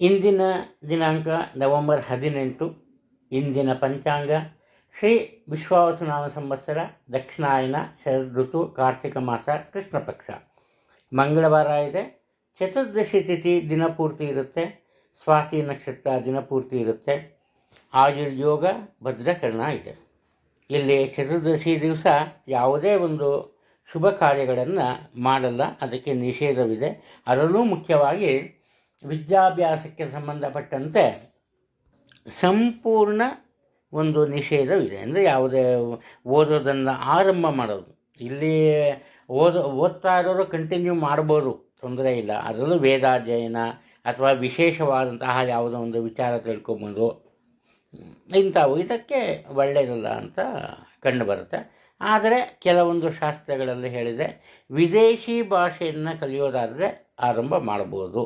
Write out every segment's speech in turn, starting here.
ಇಂದಿನ ದಿನಾಂಕ ನವೆಂಬರ್ ಹದಿನೆಂಟು, ಇಂದಿನ ಪಂಚಾಂಗ, ಶ್ರೀ ವಿಶ್ವಾವಸುನಾಮ ಸಂವತ್ಸರ, ದಕ್ಷಿಣಾಯನ ಋತು, ಕಾರ್ತಿಕ ಮಾಸ, ಕೃಷ್ಣ ಪಕ್ಷ. ಮಂಗಳವಾರ ಇದೆ, ಚತುರ್ದಶಿ ತಿಥಿ ದಿನಪೂರ್ತಿ ಇರುತ್ತೆ, ಸ್ವಾತಿ ನಕ್ಷತ್ರ ದಿನಪೂರ್ತಿ ಇರುತ್ತೆ ಆಯುರ್ಯೋಗ ಭದ್ರಕರಣ ಇದೆ. ಇಲ್ಲಿ ಚತುರ್ದಶಿ ದಿವಸ ಯಾವುದೇ ಒಂದು ಶುಭ ಕಾರ್ಯಗಳನ್ನು ಮಾಡಲ್ಲ, ಅದಕ್ಕೆ ನಿಷೇಧವಿದೆ. ಅದರಲ್ಲೂ ಮುಖ್ಯವಾಗಿ ವಿದ್ಯಾಭ್ಯಾಸಕ್ಕೆ ಸಂಬಂಧಪಟ್ಟಂತೆ ಸಂಪೂರ್ಣ ಒಂದು ನಿಷೇಧವಿದೆ. ಅಂದರೆ ಯಾವುದೇ ಓದೋದನ್ನು ಆರಂಭ ಮಾಡೋದು. ಇಲ್ಲಿ ಓದೋ, ಓದ್ತಾ ಇರೋರು ಕಂಟಿನ್ಯೂ ಮಾಡ್ಬೋದು, ತೊಂದರೆ ಇಲ್ಲ. ಅದರಲ್ಲೂ ವೇದಾಧ್ಯಯನ ಅಥವಾ ವಿಶೇಷವಾದಂತಹ ಯಾವುದೋ ಒಂದು ವಿಚಾರ ತಿಳ್ಕೊಬೋದು. ಇಂಥವು. ಇದಕ್ಕೆ ಒಳ್ಳೆಯದಲ್ಲ ಅಂತ ಕಂಡುಬರುತ್ತೆ ಆದರೆ ಕೆಲವೊಂದು ಶಾಸ್ತ್ರಗಳಲ್ಲಿ ಹೇಳಿದೆ, ವಿದೇಶಿ ಭಾಷೆಯನ್ನು ಕಲಿಯೋದಾದರೆ ಆರಂಭ ಮಾಡ್ಬೋದು.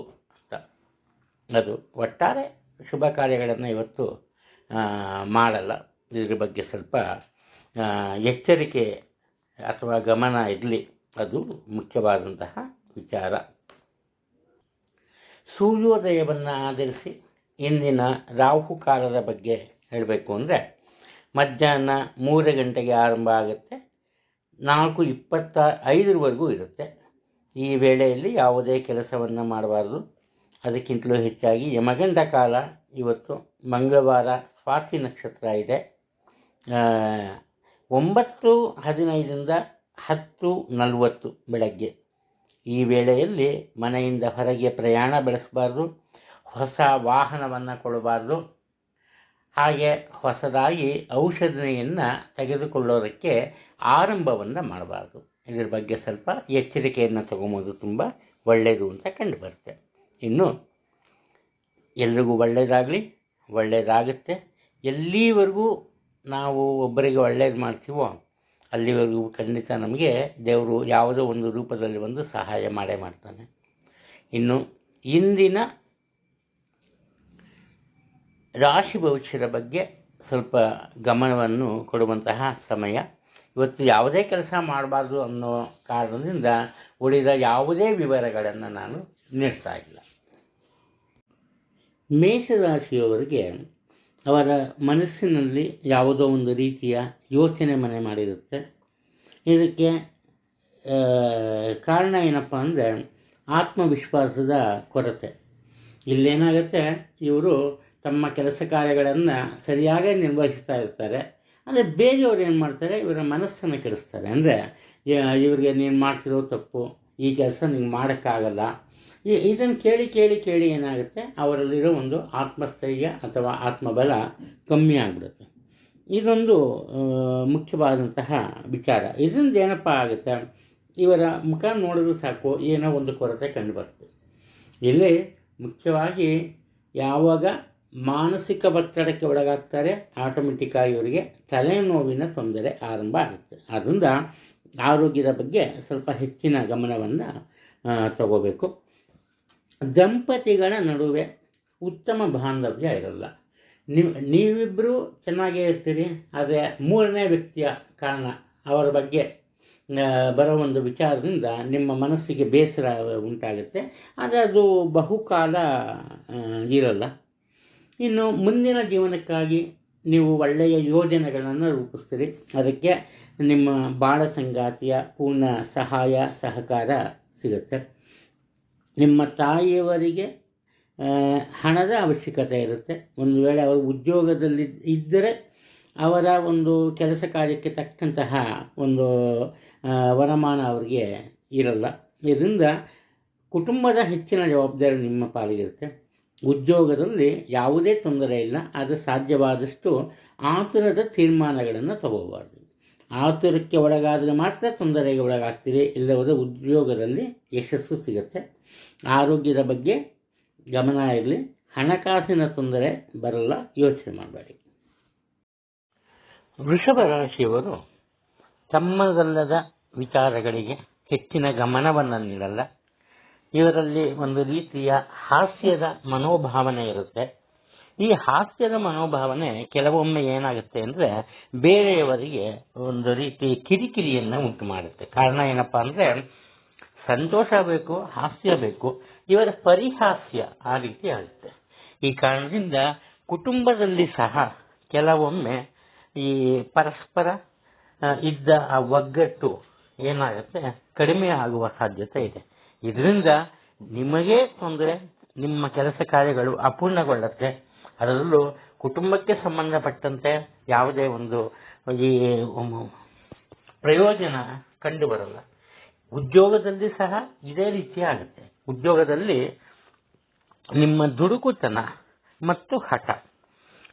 ಅದು ಒಟ್ಟಾರೆ ಶುಭ ಕಾರ್ಯಗಳನ್ನು ಇವತ್ತು ಮಾಡಲ್ಲ. ಇದ್ರ ಬಗ್ಗೆ ಸ್ವಲ್ಪ ಎಚ್ಚರಿಕೆ ಅಥವಾ ಗಮನ ಇರಲಿ. ಅದು ಮುಖ್ಯವಾದಂತಹ ವಿಚಾರ. ಸೂರ್ಯೋದಯವನ್ನು ಆಧರಿಸಿ ಇಂದಿನ ರಾಹುಕಾಲದ ಬಗ್ಗೆ ಹೇಳಬೇಕು ಅಂದರೆ, ಮಧ್ಯಾಹ್ನ ಮೂರು ಗಂಟೆಗೆ ಆರಂಭ ಆಗುತ್ತೆ. ನಾಲ್ಕು ಇಪ್ಪತ್ತ ಐದರವರೆಗೂ ಇರುತ್ತೆ. ಈ ವೇಳೆಯಲ್ಲಿ ಯಾವುದೇ ಕೆಲಸವನ್ನು ಮಾಡಬಾರ್ದು. ಅದಕ್ಕಿಂತಲೂ ಹೆಚ್ಚಾಗಿ ಯಮಗಂಡ ಕಾಲ ಇವತ್ತು ಮಂಗಳವಾರ ಸ್ವಾತಿ ನಕ್ಷತ್ರ ಇದೆ. ಒಂಬತ್ತು ಹದಿನೈದರಿಂದ ಹತ್ತು ನಲವತ್ತು ಬೆಳಗ್ಗೆ. ಈ ವೇಳೆಯಲ್ಲಿ ಮನೆಯಿಂದ ಹೊರಗೆ ಪ್ರಯಾಣ ಬೆಳೆಸಬಾರ್ದು, ಹೊಸ ವಾಹನವನ್ನು ಕೊಡಬಾರ್ದು ಹಾಗೆ ಹೊಸದಾಗಿ ಔಷಧಿಯನ್ನು ತೆಗೆದುಕೊಳ್ಳೋದಕ್ಕೆ ಆರಂಭವನ್ನು ಮಾಡಬಾರ್ದು. ಇದ್ರ ಬಗ್ಗೆ ಸ್ವಲ್ಪ ಎಚ್ಚರಿಕೆಯನ್ನು ತಗೊಬೋದು, ತುಂಬ ಒಳ್ಳೆಯದು ಅಂತ ಕಂಡು ಬರುತ್ತೆ ಇನ್ನು ಎಲ್ರಿಗೂ ಒಳ್ಳೆಯದಾಗಲಿ ಒಳ್ಳೆಯದಾಗುತ್ತೆ ಎಲ್ಲಿವರೆಗೂ ನಾವು ಒಬ್ಬರಿಗೆ ಒಳ್ಳೇದು ಮಾಡ್ತೀವೋ ಅಲ್ಲಿವರೆಗೂ ಖಂಡಿತ ನಮಗೆ ದೇವರು ಯಾವುದೋ ಒಂದು ರೂಪದಲ್ಲಿ ಒಂದು ಸಹಾಯ ಮಾಡೇ ಮಾಡ್ತಾನೆ. ಇನ್ನು ಇಂದಿನ ರಾಶಿ ಭವಿಷ್ಯದ ಬಗ್ಗೆ ಸ್ವಲ್ಪ ಗಮನವನ್ನು ಕೊಡುವಂತಹ ಸಮಯ. ಇವತ್ತು ಯಾವುದೇ ಕೆಲಸ ಮಾಡಬಾರ್ದು ಅನ್ನೋ ಕಾರಣದಿಂದ ಉಳಿದ ಯಾವುದೇ ವಿವರಗಳನ್ನು ನಾನು ನೀಡ್ತಾ ಇಲ್ಲ. ಮೇಷರಾಶಿಯವರಿಗೆ ಅವರ ಮನಸ್ಸಿನಲ್ಲಿ ಯಾವುದೋ ಒಂದು ರೀತಿಯ ಯೋಚನೆ ಮನೆ ಮಾಡಿರುತ್ತೆ. ಇದಕ್ಕೆ ಕಾರಣ ಏನಪ್ಪ ಅಂದರೆ ಆತ್ಮವಿಶ್ವಾಸದ ಕೊರತೆ. ಇಲ್ಲೇನಾಗುತ್ತೆ, ಇವರು ತಮ್ಮ ಕೆಲಸ ಕಾರ್ಯಗಳನ್ನು ಸರಿಯಾಗೇ ನಿರ್ವಹಿಸ್ತಾ ಇರ್ತಾರೆ. ಆದರೆ ಬೇರೆಯವರು ಏನು ಮಾಡ್ತಾರೆ, ಇವರ ಮನಸ್ಸನ್ನು ಕೆಡಿಸ್ತಾರೆ. ಅಂದರೆ ಇವರಿಗೆ ನೀನು ಮಾಡ್ತಿರೋ ತಪ್ಪು, ಈ ಕೆಲಸ ನಿಂಗೆ ಮಾಡೋಕ್ಕಾಗಲ್ಲ ಈ ಇದನ್ನು ಕೇಳಿ ಕೇಳಿ ಕೇಳಿ ಏನಾಗುತ್ತೆ? ಅವರಲ್ಲಿರೋ ಒಂದು ಆತ್ಮಸ್ಥೈರ್ಯ ಅಥವಾ ಆತ್ಮಬಲ ಕಮ್ಮಿ ಆಗಿಬಿಡುತ್ತೆ. ಇದೊಂದು ಮುಖ್ಯವಾದಂತಹ ವಿಚಾರ. ಇದರಿಂದ ಏನಪ್ಪ ಆಗುತ್ತೆ? ಇವರ ಮುಖ ನೋಡಿದ್ರು ಸಾಕು, ಏನೋ ಒಂದು ಕೊರತೆ ಕಂಡುಬರುತ್ತೆ. ಇಲ್ಲಿ ಮುಖ್ಯವಾಗಿ ಯಾವಾಗ ಮಾನಸಿಕ ಒತ್ತಡಕ್ಕೆ ಒಳಗಾಗ್ತಾರೆ ಆಟೋಮೆಟಿಕ್ಕಾಗಿ ಇವರಿಗೆ ತಲೆನೋವಿನ ತೊಂದರೆ ಆರಂಭ ಆಗುತ್ತೆ. ಆದ್ದರಿಂದ ಆರೋಗ್ಯದ ಬಗ್ಗೆ ಸ್ವಲ್ಪ ಹೆಚ್ಚಿನ ಗಮನವನ್ನು ತಗೋಬೇಕು. ದಂಪತಿಗಳ ನಡುವೆ ಉತ್ತಮ ಬಾಂಧವ್ಯ ಇರಲ್ಲ. ನೀವು ನೀವಿಬ್ಬರು ಚೆನ್ನಾಗೇ ಇರ್ತೀರಿ, ಆದರೆ ಮೂರನೇ ವ್ಯಕ್ತಿಯ ಕಾರಣ ಅವರ ಬಗ್ಗೆ ಬರೋ ಒಂದು ವಿಚಾರದಿಂದ ನಿಮ್ಮ ಮನಸ್ಸಿಗೆ ಬೇಸರ ಉಂಟಾಗುತ್ತೆ. ಆದರೆ ಅದು ಬಹುಕಾಲ ಇರಲ್ಲ. ಇನ್ನು ಮುಂದಿನ ಜೀವನಕ್ಕಾಗಿ ನೀವು ಒಳ್ಳೆಯ ಯೋಜನೆಗಳನ್ನು ರೂಪಿಸ್ತೀರಿ. ಅದಕ್ಕೆ ನಿಮ್ಮ ಬಾಳ ಸಂಗಾತಿಯ ಪೂರ್ಣ ಸಹಾಯ, ಸಹಕಾರ ಸಿಗುತ್ತೆ. ನಿಮ್ಮ ತಾಯಿಯವರಿಗೆ ಹಣದ ಅವಶ್ಯಕತೆ ಇರುತ್ತೆ. ಒಂದು ವೇಳೆ ಅವರು ಉದ್ಯೋಗದಲ್ಲಿ ಇದ್ದರೆ ಅವರ ಒಂದು ಕೆಲಸ ಕಾರ್ಯಕ್ಕೆ ತಕ್ಕಂತಹ ಒಂದು ವರಮಾನ ಅವರಿಗೆ ಇರಲ್ಲ. ಇದರಿಂದ ಕುಟುಂಬದ ಹೆಚ್ಚಿನ ಜವಾಬ್ದಾರಿ ನಿಮ್ಮ ಪಾಲಿಗಿರುತ್ತೆ. ಉದ್ಯೋಗದಲ್ಲಿ ಯಾವುದೇ ತೊಂದರೆ ಇಲ್ಲ. ಆದರೆ ಸಾಧ್ಯವಾದಷ್ಟು ಆತುರದ ತೀರ್ಮಾನಗಳನ್ನು ತಗೋಬಾರ್ದು. ಆತುರಕ್ಕೆ ಒಳಗಾದರೆ ಮಾತ್ರ ತೊಂದರೆಗೆ ಒಳಗಾಗ್ತೀರಿ. ಇಲ್ಲವಾದ ಉದ್ಯೋಗದಲ್ಲಿ ಯಶಸ್ಸು ಸಿಗುತ್ತೆ. ಆರೋಗ್ಯದ ಬಗ್ಗೆ ಗಮನ ಇರಲಿ. ಹಣಕಾಸಿನ ತೊಂದರೆ ಬರಲ್ಲ. ಯೋಚನೆ ಮಾಡಬೇಡಿ. ವೃಷಭ ರಾಶಿಯವರು ತಮ್ಮದಲ್ಲದ ವಿಚಾರಗಳಿಗೆ ಹೆಚ್ಚಿನ ಗಮನವನ್ನು ನೀಡಲ್ಲ. ಇವರಲ್ಲಿ ಒಂದು ರೀತಿಯ ಹಾಸ್ಯದ ಮನೋಭಾವನೆ ಇರುತ್ತೆ. ಈ ಹಾಸ್ಯದ ಮನೋಭಾವನೆ ಕೆಲವೊಮ್ಮೆ ಏನಾಗುತ್ತೆ ಅಂದರೆ ಬೇರೆಯವರಿಗೆ ಒಂದು ರೀತಿ ಕಿರಿಕಿರಿಯನ್ನು ಉಂಟು ಮಾಡುತ್ತೆ. ಕಾರಣ ಏನಪ್ಪಾ ಅಂದರೆ ಸಂತೋಷ ಬೇಕು, ಹಾಸ್ಯ ಬೇಕು. ಇವರ ಪರಿಹಾಸ್ಯ ಆ ರೀತಿ ಆಗುತ್ತೆ. ಈ ಕಾರಣದಿಂದ ಕುಟುಂಬದಲ್ಲಿ ಸಹ ಕೆಲವೊಮ್ಮೆ ಈ ಪರಸ್ಪರ ಇದ್ದ ಆ ಒಗ್ಗಟ್ಟು ಏನಾಗುತ್ತೆ? ಕಡಿಮೆ ಆಗುವ ಸಾಧ್ಯತೆ ಇದೆ. ಇದರಿಂದ ನಿಮಗೇ ತೊಂದರೆ, ನಿಮ್ಮ ಕೆಲಸ ಕಾರ್ಯಗಳು ಅಪೂರ್ಣಗೊಳ್ಳುತ್ತೆ. ಅದರಲ್ಲೂ ಕುಟುಂಬಕ್ಕೆ ಸಂಬಂಧಪಟ್ಟಂತೆ ಯಾವುದೇ ಒಂದು ಈ ಪ್ರಯೋಜನ ಕಂಡು ಬರಲ್ಲ. ಉದ್ಯೋಗದಲ್ಲಿ ಸಹ ಇದೇ ರೀತಿ ಆಗುತ್ತೆ ಉದ್ಯೋಗದಲ್ಲಿ ನಿಮ್ಮ ದುಡುಕುತನ ಮತ್ತು ಹಠ.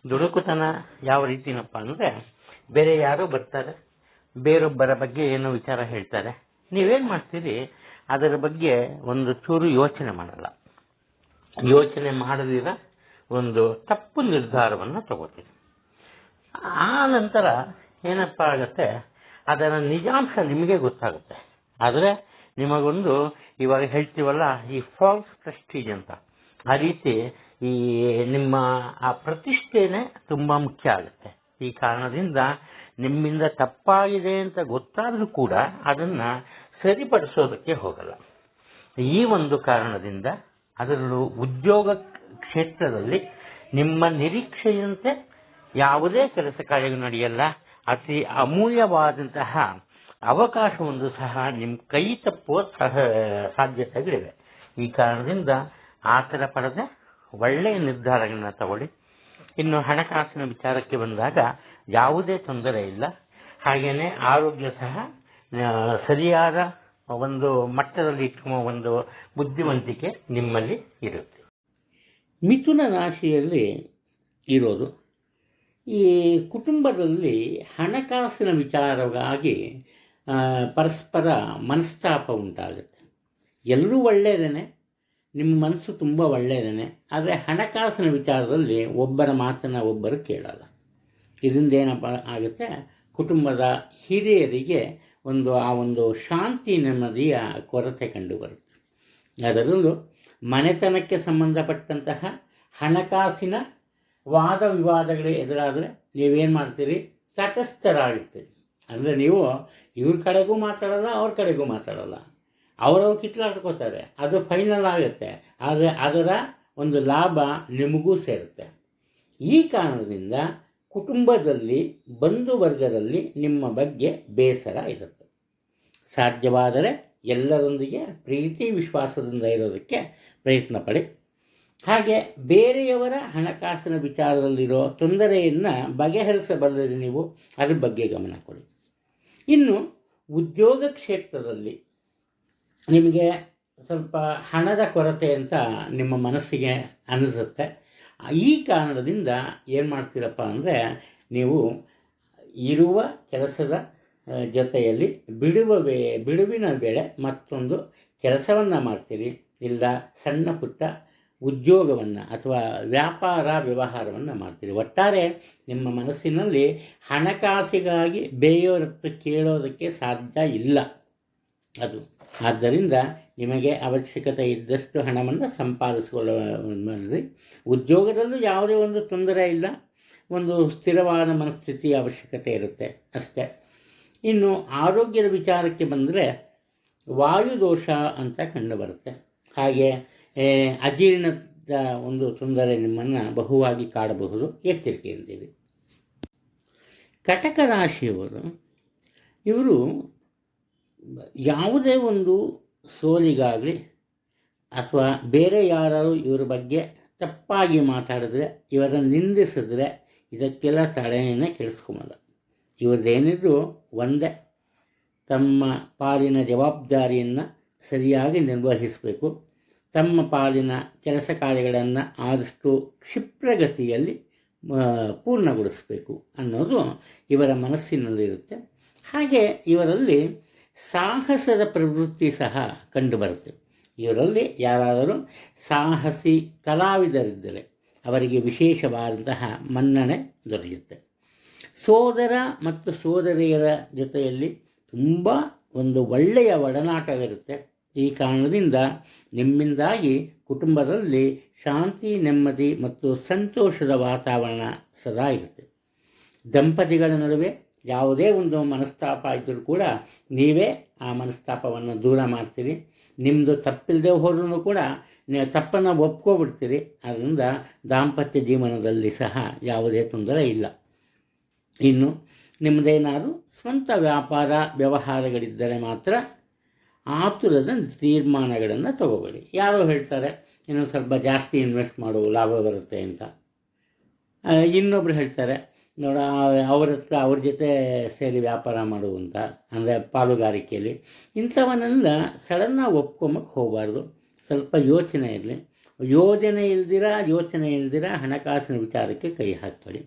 ದುಡುಕುತನ ಯಾವ ರೀತಿನಪ್ಪ ಅಂದ್ರೆ ಬೇರೆ ಯಾರು ಬರ್ತಾರೆ, ಬೇರೊಬ್ಬರ ಬಗ್ಗೆ ಏನೋ ವಿಚಾರ ಹೇಳ್ತಾರೆ. ನೀವೇನ್ ಮಾಡ್ತೀರಿ? ಅದರ ಬಗ್ಗೆ ಒಂದು ಚೂರು ಯೋಚನೆ ಮಾಡಲ್ಲ. ಯೋಚನೆ ಮಾಡದಿರ ಒಂದು ತಪ್ಪು ನಿರ್ಧಾರವನ್ನು ತಗೋತೀರಿ. ಆ ನಂತರ ಏನಪ್ಪ ಆಗತ್ತೆ? ಅದರ ನಿಜಾಂಶ ನಿಮಗೆ ಗೊತ್ತಾಗುತ್ತೆ. ಆದರೆ ನಿಮಗೊಂದು ಇವಾಗ ಹೇಳ್ತೀವಲ್ಲ ಈ ಫಾಲ್ಸ್ ಪ್ರೆಸ್ಟೀಜ್ ಅಂತ. ಆ ರೀತಿ ಈ ನಿಮ್ಮ ಆ ಪ್ರತಿಷ್ಠೆನೇ ತುಂಬಾ ಮುಖ್ಯ ಆಗುತ್ತೆ. ಈ ಕಾರಣದಿಂದ ನಿಮ್ಮಿಂದ ತಪ್ಪಾಗಿದೆ ಅಂತ ಗೊತ್ತಾದರೂ ಕೂಡ ಅದನ್ನ ಸರಿಪಡಿಸೋದಕ್ಕೆ ಹೋಗಲ್ಲ. ಈ ಒಂದು ಕಾರಣದಿಂದ ಅದರಲ್ಲೂ ಉದ್ಯೋಗ ಕ್ಷೇತ್ರದಲ್ಲಿ ನಿಮ್ಮ ನಿರೀಕ್ಷೆಯಂತೆ ಯಾವುದೇ ಕೆಲಸ ಕಾರ್ಯಗಳು ನಡೆಯಲ್ಲ, ಅತಿ ಅಮೂಲ್ಯವಾದಂತಹ ಅವಕಾಶವೊಂದು ಸಹ ನಿಮ್ಮ ಕೈ ತಪ್ಪುವ ಸಹ ಸಾಧ್ಯತೆಗಳಿವೆ ಈ ಕಾರಣದಿಂದ ಆತರ ಪಡೆದ ಒಳ್ಳೆಯ ನಿರ್ಧಾರಗಳನ್ನ ತಗೊಳ್ಳಿ. ಇನ್ನು ಹಣಕಾಸಿನ ವಿಚಾರಕ್ಕೆ ಬಂದಾಗ ಯಾವುದೇ ತೊಂದರೆ ಇಲ್ಲ. ಹಾಗೇನೆ ಆರೋಗ್ಯ ಸಹ ಸರಿಯಾದ ಒಂದು ಮಟ್ಟದಲ್ಲಿ ಒಂದು ಬುದ್ಧಿವಂತಿಕೆ ನಿಮ್ಮಲ್ಲಿ ಇರುತ್ತೆ. ಮಿಥುನ ರಾಶಿಯಲ್ಲಿ ಇರೋದು, ಈ ಕುಟುಂಬದಲ್ಲಿ ಹಣಕಾಸಿನ ವಿಚಾರವಾಗಿ ಪರಸ್ಪರ ಮನಸ್ತಾಪ ಉಂಟಾಗುತ್ತೆ. ಎಲ್ಲರೂ ಒಳ್ಳೆಯದೇನೆ ನಿಮ್ಮ ಮನಸ್ಸು ತುಂಬ ಒಳ್ಳೆಯದೇನೆ ಆದರೆ ಹಣಕಾಸಿನ ವಿಚಾರದಲ್ಲಿ ಒಬ್ಬರ ಮಾತನ್ನು ಒಬ್ಬರು ಕೇಳಲ್ಲ. ಇದರಿಂದ ಏನಪ್ಪ ಆಗುತ್ತೆ, ಕುಟುಂಬದ ಹಿರಿಯರಿಗೆ ಒಂದು, ಆ ಒಂದು ಶಾಂತಿ ನೆಮ್ಮದಿಯ ಕೊರತೆ ಕಂಡುಬರುತ್ತೆ. ಅದರಲ್ಲೂ ಮನೆತನಕ್ಕೆ ಸಂಬಂಧಪಟ್ಟಂತಹ ಹಣಕಾಸಿನ ವಾದ ವಿವಾದಗಳು ಎದುರಾದರೆ ನೀವೇನು ಮಾಡ್ತೀರಿ, ತಟಸ್ಥರಾಗಿರ್ತೀರಿ. ಅಂದರೆ ನೀವು ಇವ್ರ ಕಡೆಗೂ ಮಾತಾಡಲ್ಲ, ಅವ್ರ ಕಡೆಗೂ ಮಾತಾಡಲ್ಲ. ಅವರವ್ರು ಕಿತ್ಲಾಡ್ಕೋತಾರೆ. ಅದು ಫೈನಲ್ ಆಗುತ್ತೆ. ಆದರೆ ಅದರ ಒಂದು ಲಾಭ ನಿಮಗೂ ಸೇರುತ್ತೆ. ಈ ಕಾರಣದಿಂದ ಕುಟುಂಬದಲ್ಲಿ, ಬಂಧು ವರ್ಗದಲ್ಲಿ ನಿಮ್ಮ ಬಗ್ಗೆ ಬೇಸರ ಇರುತ್ತೆ. ಸಾಧ್ಯವಾದರೆ ಎಲ್ಲರೊಂದಿಗೆ ಪ್ರೀತಿ, ವಿಶ್ವಾಸದಿಂದ ಇರೋದಕ್ಕೆ ಪ್ರಯತ್ನ ಪಡಿ. ಹಾಗೆ ಬೇರೆಯವರ ಹಣಕಾಸಿನ ವಿಚಾರದಲ್ಲಿರೋ ತೊಂದರೆಯನ್ನು ಬಗೆಹರಿಸಬಲ್ಲರೆ ನೀವು ಅದ್ರ ಬಗ್ಗೆ ಗಮನ ಕೊಡಿ. ಇನ್ನು ಉದ್ಯೋಗ ಕ್ಷೇತ್ರದಲ್ಲಿ ನಿಮಗೆ ಸ್ವಲ್ಪ ಹಣದ ಕೊರತೆ ಅಂತ ನಿಮ್ಮ ಮನಸ್ಸಿಗೆ ಅನಿಸುತ್ತೆ. ಈ ಕಾರಣದಿಂದ ಏನು ಮಾಡ್ತೀರಪ್ಪ ಅಂದರೆ ನೀವು ಇರುವ ಕೆಲಸದ ಜೊತೆಯಲ್ಲಿ ಬಿಡುವ ಬಿಡುವಿನ ವೇಳೆ ಮತ್ತೊಂದು ಕೆಲಸವನ್ನು ಮಾಡ್ತೀರಿ. ಇಲ್ಲ ಸಣ್ಣ ಪುಟ್ಟ ಉದ್ಯೋಗವನ್ನು ಅಥವಾ ವ್ಯಾಪಾರ ವ್ಯವಹಾರವನ್ನು ಮಾಡ್ತೀರಿ. ಒಟ್ಟಾರೆ ನಿಮ್ಮ ಮನಸ್ಸಿನಲ್ಲಿ ಹಣಕಾಸಿಗಾಗಿ ಬೇರೆಯವರ ಕೇಳೋದಕ್ಕೆ ಸಾಧ್ಯ ಇಲ್ಲ. ಅದು. ಆದ್ದರಿಂದ ನಿಮಗೆ ಅವಶ್ಯಕತೆ ಇದ್ದಷ್ಟು ಹಣವನ್ನು ಸಂಪಾದಿಸಿಕೊಳ್ಳಿ ಉದ್ಯೋಗದಲ್ಲೂ ಯಾವುದೇ ಒಂದು ತೊಂದರೆ ಇಲ್ಲ. ಒಂದು ಸ್ಥಿರವಾದ ಮನಸ್ಥಿತಿ ಅವಶ್ಯಕತೆ ಇರುತ್ತೆ ಅಷ್ಟೇ. ಇನ್ನು ಆರೋಗ್ಯದ ವಿಚಾರಕ್ಕೆ ಬಂದರೆ ವಾಯುದೋಷ ಅಂತ ಕಂಡುಬರುತ್ತೆ. ಹಾಗೆ ಅಜೀರ್ಣದ ಒಂದು ತೊಂದರೆ ನಿಮ್ಮನ್ನು ಬಹುವಾಗಿ ಕಾಡಬಹುದು ಎಚ್ಚರಿಕೆಯಿಂದಿರಿ ಕಟಕ ರಾಶಿಯವರು, ಇವರು ಯಾವುದೇ ಒಂದು ಸೋಲಿಗಾಗಲಿ ಅಥವಾ ಬೇರೆ ಯಾರಾದರೂ ಇವರ ಬಗ್ಗೆ ತಪ್ಪಾಗಿ ಮಾತಾಡಿದ್ರೆ, ಇವರನ್ನು ನಿಂದಿಸಿದ್ರೆ ಇದಕ್ಕೆಲ್ಲ ತಡೆಯನ್ನು ಕೆಡಿಸ್ಕೊಂಬಲ್ಲ. ಇವ್ರದ್ದೇನಿದ್ರು ಒಂದೇ, ತಮ್ಮ ಪಾಲಿನ ಜವಾಬ್ದಾರಿಯನ್ನು ಸರಿಯಾಗಿ ನಿರ್ವಹಿಸಬೇಕು. ತಮ್ಮ ಪಾಲಿನ ಕೆಲಸ ಕಾರ್ಯಗಳನ್ನು ಆದಷ್ಟು ಕ್ಷಿಪ್ರಗತಿಯಲ್ಲಿ ಪೂರ್ಣಗೊಳಿಸಬೇಕು ಅನ್ನೋದು ಇವರ ಮನಸ್ಸಿನಲ್ಲಿರುತ್ತೆ. ಹಾಗೆ ಇವರಲ್ಲಿ ಸಾಹಸದ ಪ್ರವೃತ್ತಿ ಸಹ ಕಂಡುಬರುತ್ತೆ. ಇವರಲ್ಲಿ ಯಾರಾದರೂ ಸಾಹಸಿ ಕಲಾವಿದರಿದ್ದರೆ ಅವರಿಗೆ ವಿಶೇಷವಾದಂತಹ ಮನ್ನಣೆ ದೊರೆಯುತ್ತೆ. ಸೋದರ ಮತ್ತು ಸೋದರಿಯರ ಜೊತೆಯಲ್ಲಿ ತುಂಬ ಒಂದು ಒಳ್ಳೆಯ ಒಡನಾಟವಿರುತ್ತೆ. ಈ ಕಾರಣದಿಂದ ನಿಮ್ಮಿಂದಾಗಿ ಕುಟುಂಬದಲ್ಲಿ ಶಾಂತಿ, ನೆಮ್ಮದಿ ಮತ್ತು ಸಂತೋಷದ ವಾತಾವರಣ ಸದಾ ಇರುತ್ತೆ. ದಂಪತಿಗಳ ನಡುವೆ ಯಾವುದೇ ಒಂದು ಮನಸ್ತಾಪ ಇದ್ದರೂ ಕೂಡ ನೀವೇ ಆ ಮನಸ್ತಾಪವನ್ನು ದೂರ ಮಾಡ್ತೀರಿ. ನಿಮ್ಮದು ತಪ್ಪಿಲ್ಲದೆ ಹೋದ್ರೂ ಕೂಡ ತಪ್ಪನ್ನು ಒಪ್ಕೊಬಿಡ್ತೀರಿ. ಅದರಿಂದ ದಾಂಪತ್ಯ ಜೀವನದಲ್ಲಿ ಸಹ ಯಾವುದೇ ತೊಂದರೆ ಇಲ್ಲ. ಇನ್ನು ನಿಮ್ಮದೇನಾದರೂ ಸ್ವಂತ ವ್ಯಾಪಾರ, ವ್ಯವಹಾರಗಳಿದ್ದರೆ ಮಾತ್ರ ಆತುರದ ತೀರ್ಮಾನಗಳನ್ನು ತಗೋಬೇಡಿ. ಯಾರೋ ಹೇಳ್ತಾರೆ, ಇನ್ನೊಂದು ಸ್ವಲ್ಪ ಜಾಸ್ತಿ ಇನ್ವೆಸ್ಟ್ ಮಾಡು ಲಾಭ ಬರುತ್ತೆ ಅಂತ. ಇನ್ನೊಬ್ರು ಹೇಳ್ತಾರೆ, ನೋಡ, ಅವ್ರ ಹತ್ರ ಅವ್ರ ಜೊತೆ ಸೇರಿ ವ್ಯಾಪಾರ ಮಾಡು ಅಂತ, ಅಂದರೆ ಪಾಲುಗಾರಿಕೆಯಲ್ಲಿ. ಇಂಥವನ್ನೆಲ್ಲ ಸಡನ್ನಾಗಿ ಒಪ್ಕೊಂಬಕ್ಕೆ ಹೋಗಬಾರ್ದು. ಸ್ವಲ್ಪ ಯೋಚನೆ ಇರಲಿ. ಯೋಜನೆ ಇಲ್ದಿರ ಯೋಚನೆ ಇಲ್ದಿರ ಹಣಕಾಸಿನ ವಿಚಾರಕ್ಕೆ ಕೈ ಹಾಕ್ಬೇಡಿ.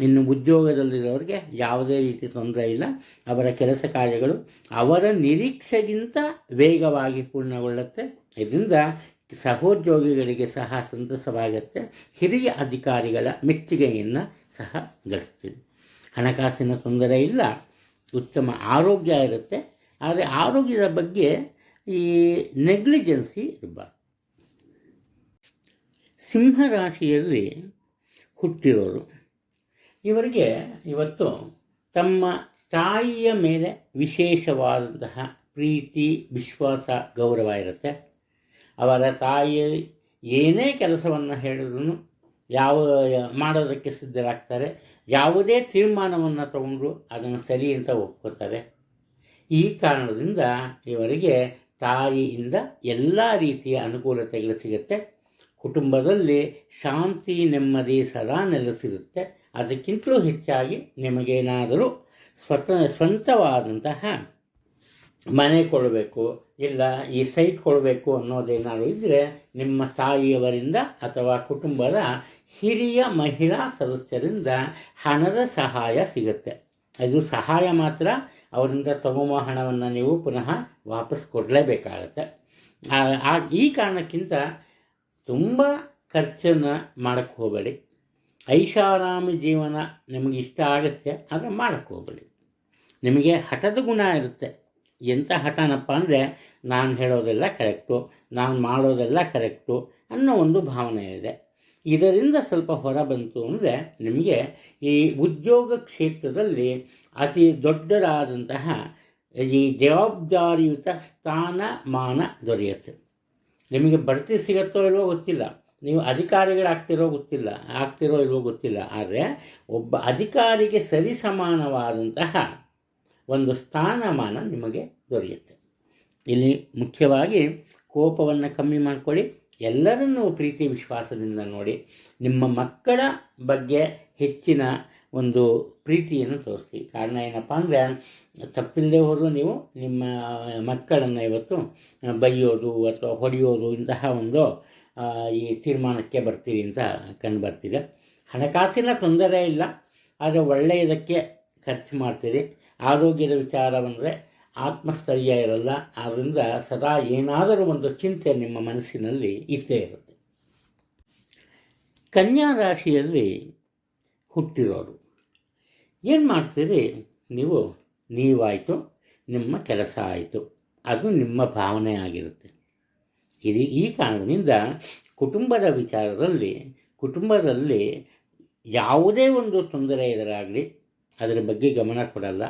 ಇನ್ನು ಉದ್ಯೋಗದಲ್ಲಿರೋರಿಗೆ ಯಾವುದೇ ರೀತಿ ತೊಂದರೆ ಇಲ್ಲ. ಅವರ ಕೆಲಸ ಕಾರ್ಯಗಳು ಅವರ ನಿರೀಕ್ಷೆಗಿಂತ ವೇಗವಾಗಿ ಪೂರ್ಣಗೊಳ್ಳುತ್ತೆ. ಇದರಿಂದ ಸಹೋದ್ಯೋಗಿಗಳಿಗೆ ಸಹ ಸಂತಸವಾಗುತ್ತೆ. ಹಿರಿಯ ಅಧಿಕಾರಿಗಳ ಮೆಚ್ಚುಗೆಯನ್ನು ಸಹ ಗಳಿಸ್ತೀವಿ. ಹಣಕಾಸಿನ ತೊಂದರೆ ಇಲ್ಲ. ಉತ್ತಮ ಆರೋಗ್ಯ ಇರುತ್ತೆ. ಆದರೆ ಆರೋಗ್ಯದ ಬಗ್ಗೆ ಈ ನೆಗ್ಲಿಜೆನ್ಸಿ ಇರಬಾರ್ದು. ಸಿಂಹರಾಶಿಯಲ್ಲಿ ಹುಟ್ಟಿರೋರು ಇವರಿಗೆ ಇವತ್ತು ತಮ್ಮ ತಾಯಿಯ ಮೇಲೆ ವಿಶೇಷವಾದಂತಹ ಪ್ರೀತಿ, ವಿಶ್ವಾಸ, ಗೌರವ ಇರುತ್ತೆ. ಅವರ ತಾಯಿ ಏನೇ ಕೆಲಸವನ್ನು ಹೇಳಿದ್ರು ಯಾವ, ಮಾಡೋದಕ್ಕೆ ಸಿದ್ಧರಾಗ್ತಾರೆ. ಯಾವುದೇ ತೀರ್ಮಾನವನ್ನು ತಗೊಂಡ್ರು ಅದನ್ನು ಸರಿ ಅಂತ ಒಪ್ಕೋತಾರೆ. ಈ ಕಾರಣದಿಂದ ಇವರಿಗೆ ತಾಯಿಯಿಂದ ಎಲ್ಲ ರೀತಿಯ ಅನುಕೂಲತೆಗಳು ಸಿಗುತ್ತೆ. ಕುಟುಂಬದಲ್ಲಿ ಶಾಂತಿ, ನೆಮ್ಮದಿ ಸದಾ ನೆಲೆಸಿರುತ್ತೆ. ಅದಕ್ಕಿಂತಲೂ ಹೆಚ್ಚಾಗಿ ನಿಮಗೇನಾದರೂ ಸ್ವತ ಸ್ವಂತವಾದಂತಹ ಮನೆ ಕೊಡಬೇಕು, ಇಲ್ಲ ಈ ಸೈಟ್ ಕೊಡಬೇಕು ಅನ್ನೋದೇನಾದರೂ ಇದ್ದರೆ ನಿಮ್ಮ ತಾಯಿಯವರಿಂದ ಅಥವಾ ಕುಟುಂಬದ ಹಿರಿಯ ಮಹಿಳಾ ಸದಸ್ಯರಿಂದ ಹಣದ ಸಹಾಯ ಸಿಗುತ್ತೆ. ಅದು ಸಹಾಯ ಮಾತ್ರ ಅವರಿಂದ ತಗೊಂಬ ಹಣವನ್ನು ನೀವು ಪುನಃ ವಾಪಸ್ ಕೊಡಲೇಬೇಕಾಗತ್ತೆ. ಆ- ಈ ಕಾರಣಕ್ಕಿಂತ ತುಂಬ ಖರ್ಚನ್ನು ಮಾಡೋಕ್ಕೆ ಹೋಗಬೇಡಿ. ಐಷಾರಾಮಿ ಜೀವನ ನಿಮಗೆ ಇಷ್ಟ ಆಗುತ್ತೆ, ಆದರೆ ಮಾಡಕ್ಕೆ ಹೋಗಲಿ ನಿಮಗೆ ಹಠದ ಗುಣ ಇರುತ್ತೆ. ಎಂಥ ಹಠನಪ್ಪ ಅಂದರೆ, ನಾನು ಹೇಳೋದೆಲ್ಲ ಕರೆಕ್ಟು, ನಾನು ಮಾಡೋದೆಲ್ಲ ಕರೆಕ್ಟು ಅನ್ನೋ ಒಂದು ಭಾವನೆ ಇದೆ. ಇದರಿಂದ ಸ್ವಲ್ಪ ಹೊರ ಬಂತು ಅಂದರೆ, ನಿಮಗೆ ಈ ಉದ್ಯೋಗ ಕ್ಷೇತ್ರದಲ್ಲಿ ಅತಿ ದೊಡ್ಡದಾದಂತಹ ಈ ಜವಾಬ್ದಾರಿಯುತ ಸ್ಥಾನಮಾನ ದೊರೆಯುತ್ತೆ. ನಿಮಗೆ ಬಡ್ತಿ ಸಿಗುತ್ತೋ ಇಲ್ವೋ ಗೊತ್ತಿಲ್ಲ. ನೀವು ಅಧಿಕಾರಿಗಳಾಗ್ತಿರೋ ಗೊತ್ತಿಲ್ಲ, ಆಗ್ತಿರೋ ಇಲ್ವೋ ಗೊತ್ತಿಲ್ಲ, ಆದರೆ ಒಬ್ಬ ಅಧಿಕಾರಿಗೆ ಸರಿಸಮಾನವಾದಂತಹ ಒಂದು ಸ್ಥಾನಮಾನ ನಿಮಗೆ ದೊರೆಯುತ್ತೆ. ಇಲ್ಲಿ ಮುಖ್ಯವಾಗಿ ಕೋಪವನ್ನು ಕಮ್ಮಿ ಮಾಡಿಕೊಳ್ಳಿ, ಎಲ್ಲರನ್ನೂ ಪ್ರೀತಿ ವಿಶ್ವಾಸದಿಂದ ನೋಡಿ, ನಿಮ್ಮ ಮಕ್ಕಳ ಬಗ್ಗೆ ಹೆಚ್ಚಿನ ಒಂದು ಪ್ರೀತಿಯನ್ನು ತೋರಿಸಿ. ಕಾರಣ ಏನಪ್ಪ ಅಂದರೆ ತಪ್ಪಿಲ್ಲದೆ ಹೋದರೂ ನೀವು ನಿಮ್ಮ ಮಕ್ಕಳನ್ನು ಇವತ್ತು ಬೈಯೋದು ಅಥವಾ ಹೊಡೆಯೋದು ಇಂತಹ ಒಂದು ಈ ತೀರ್ಮಾನಕ್ಕೆ ಬರ್ತೀರಿ ಅಂತ ಕಂಡು ಬರ್ತಿದೆ. ಹಣಕಾಸಿನ ತೊಂದರೆ ಇಲ್ಲ, ಆದರೆ ಒಳ್ಳೆಯದಕ್ಕೆ ಖರ್ಚು ಮಾಡ್ತೀರಿ. ಆರೋಗ್ಯದ ವಿಚಾರ ಬಂದರೆ ಆತ್ಮಸ್ಥೈರ್ಯ ಇರಲ್ಲ ಆದ್ದರಿಂದ ಸದಾ ಏನಾದರೂ ಒಂದು ಚಿಂತೆ ನಿಮ್ಮ ಮನಸ್ಸಿನಲ್ಲಿ ಇದ್ದೇ ಇರುತ್ತೆ. ಕನ್ಯಾ ರಾಶಿಯಲ್ಲಿ ಹುಟ್ಟಿರೋರು, ಏನು ಮಾಡ್ತೀರಿ? ನೀವು ನೀವಾಯಿತು, ನಿಮ್ಮ ಕೆಲಸ ಆಯಿತು, ಅದು ನಿಮ್ಮ ಭಾವನೆ ಆಗಿರುತ್ತೆ. ಇದು ಈ ಕಾರಣದಿಂದ ಕುಟುಂಬದ ವಿಚಾರದಲ್ಲಿ, ಕುಟುಂಬದಲ್ಲಿ ಯಾವುದೇ ಒಂದು ತೊಂದರೆ ಎದುರಾಗಲಿ, ಅದರ ಬಗ್ಗೆ ಗಮನ ಕೊಡಲ್ಲ.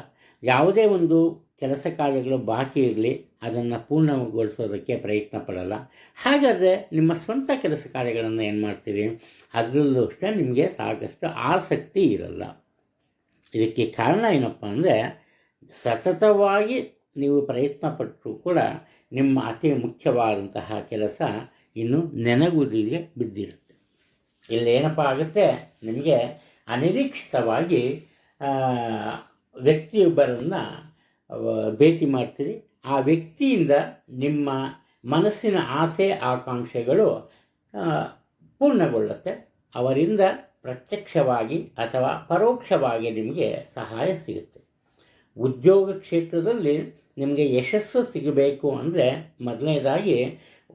ಯಾವುದೇ ಒಂದು ಕೆಲಸ ಕಾರ್ಯಗಳು ಬಾಕಿ ಇರಲಿ, ಅದನ್ನು ಪೂರ್ಣಗೊಳಿಸೋದಕ್ಕೆ ಪ್ರಯತ್ನ ಪಡಲ್ಲ. ಹಾಗಾದರೆ ನಿಮ್ಮ ಸ್ವಂತ ಕೆಲಸ ಕಾರ್ಯಗಳನ್ನು ಏನು ಮಾಡ್ತೀರಿ? ಅದರಲ್ಲೂ ಅಷ್ಟೇ ನಿಮಗೆ ಸಾಕಷ್ಟು ಆಸಕ್ತಿ ಇರಲ್ಲ. ಇದಕ್ಕೆ ಕಾರಣ ಏನಪ್ಪ ಅಂದರೆ ಸತತವಾಗಿ ನೀವು ಪ್ರಯತ್ನ ಪಟ್ಟರೂ ಕೂಡ ನಿಮ್ಮ ಅತಿ ಮುಖ್ಯವಾದಂತಹ ಕೆಲಸ ಇನ್ನು ನೆನಗುದಿಗೆ ಬಿದ್ದಿರುತ್ತೆ. ಇಲ್ಲಿ ಏನಪ್ಪ ಆಗುತ್ತೆ? ನಿಮಗೆ ಅನಿರೀಕ್ಷಿತವಾಗಿ ವ್ಯಕ್ತಿಯೊಬ್ಬರನ್ನು ಭೇಟಿ ಮಾಡ್ತೀರಿ. ಆ ವ್ಯಕ್ತಿಯಿಂದ ನಿಮ್ಮ ಮನಸ್ಸಿನ ಆಸೆ, ಆಕಾಂಕ್ಷೆಗಳು ಪೂರ್ಣಗೊಳ್ಳುತ್ತೆ. ಅವರಿಂದ ಪ್ರತ್ಯಕ್ಷವಾಗಿ ಅಥವಾ ಪರೋಕ್ಷವಾಗಿ ನಿಮಗೆ ಸಹಾಯ ಸಿಗುತ್ತೆ. ಉದ್ಯೋಗ ಕ್ಷೇತ್ರದಲ್ಲಿ ನಿಮಗೆ ಯಶಸ್ಸು ಸಿಗಬೇಕು ಅಂದರೆ ಮೊದಲನೇದಾಗಿ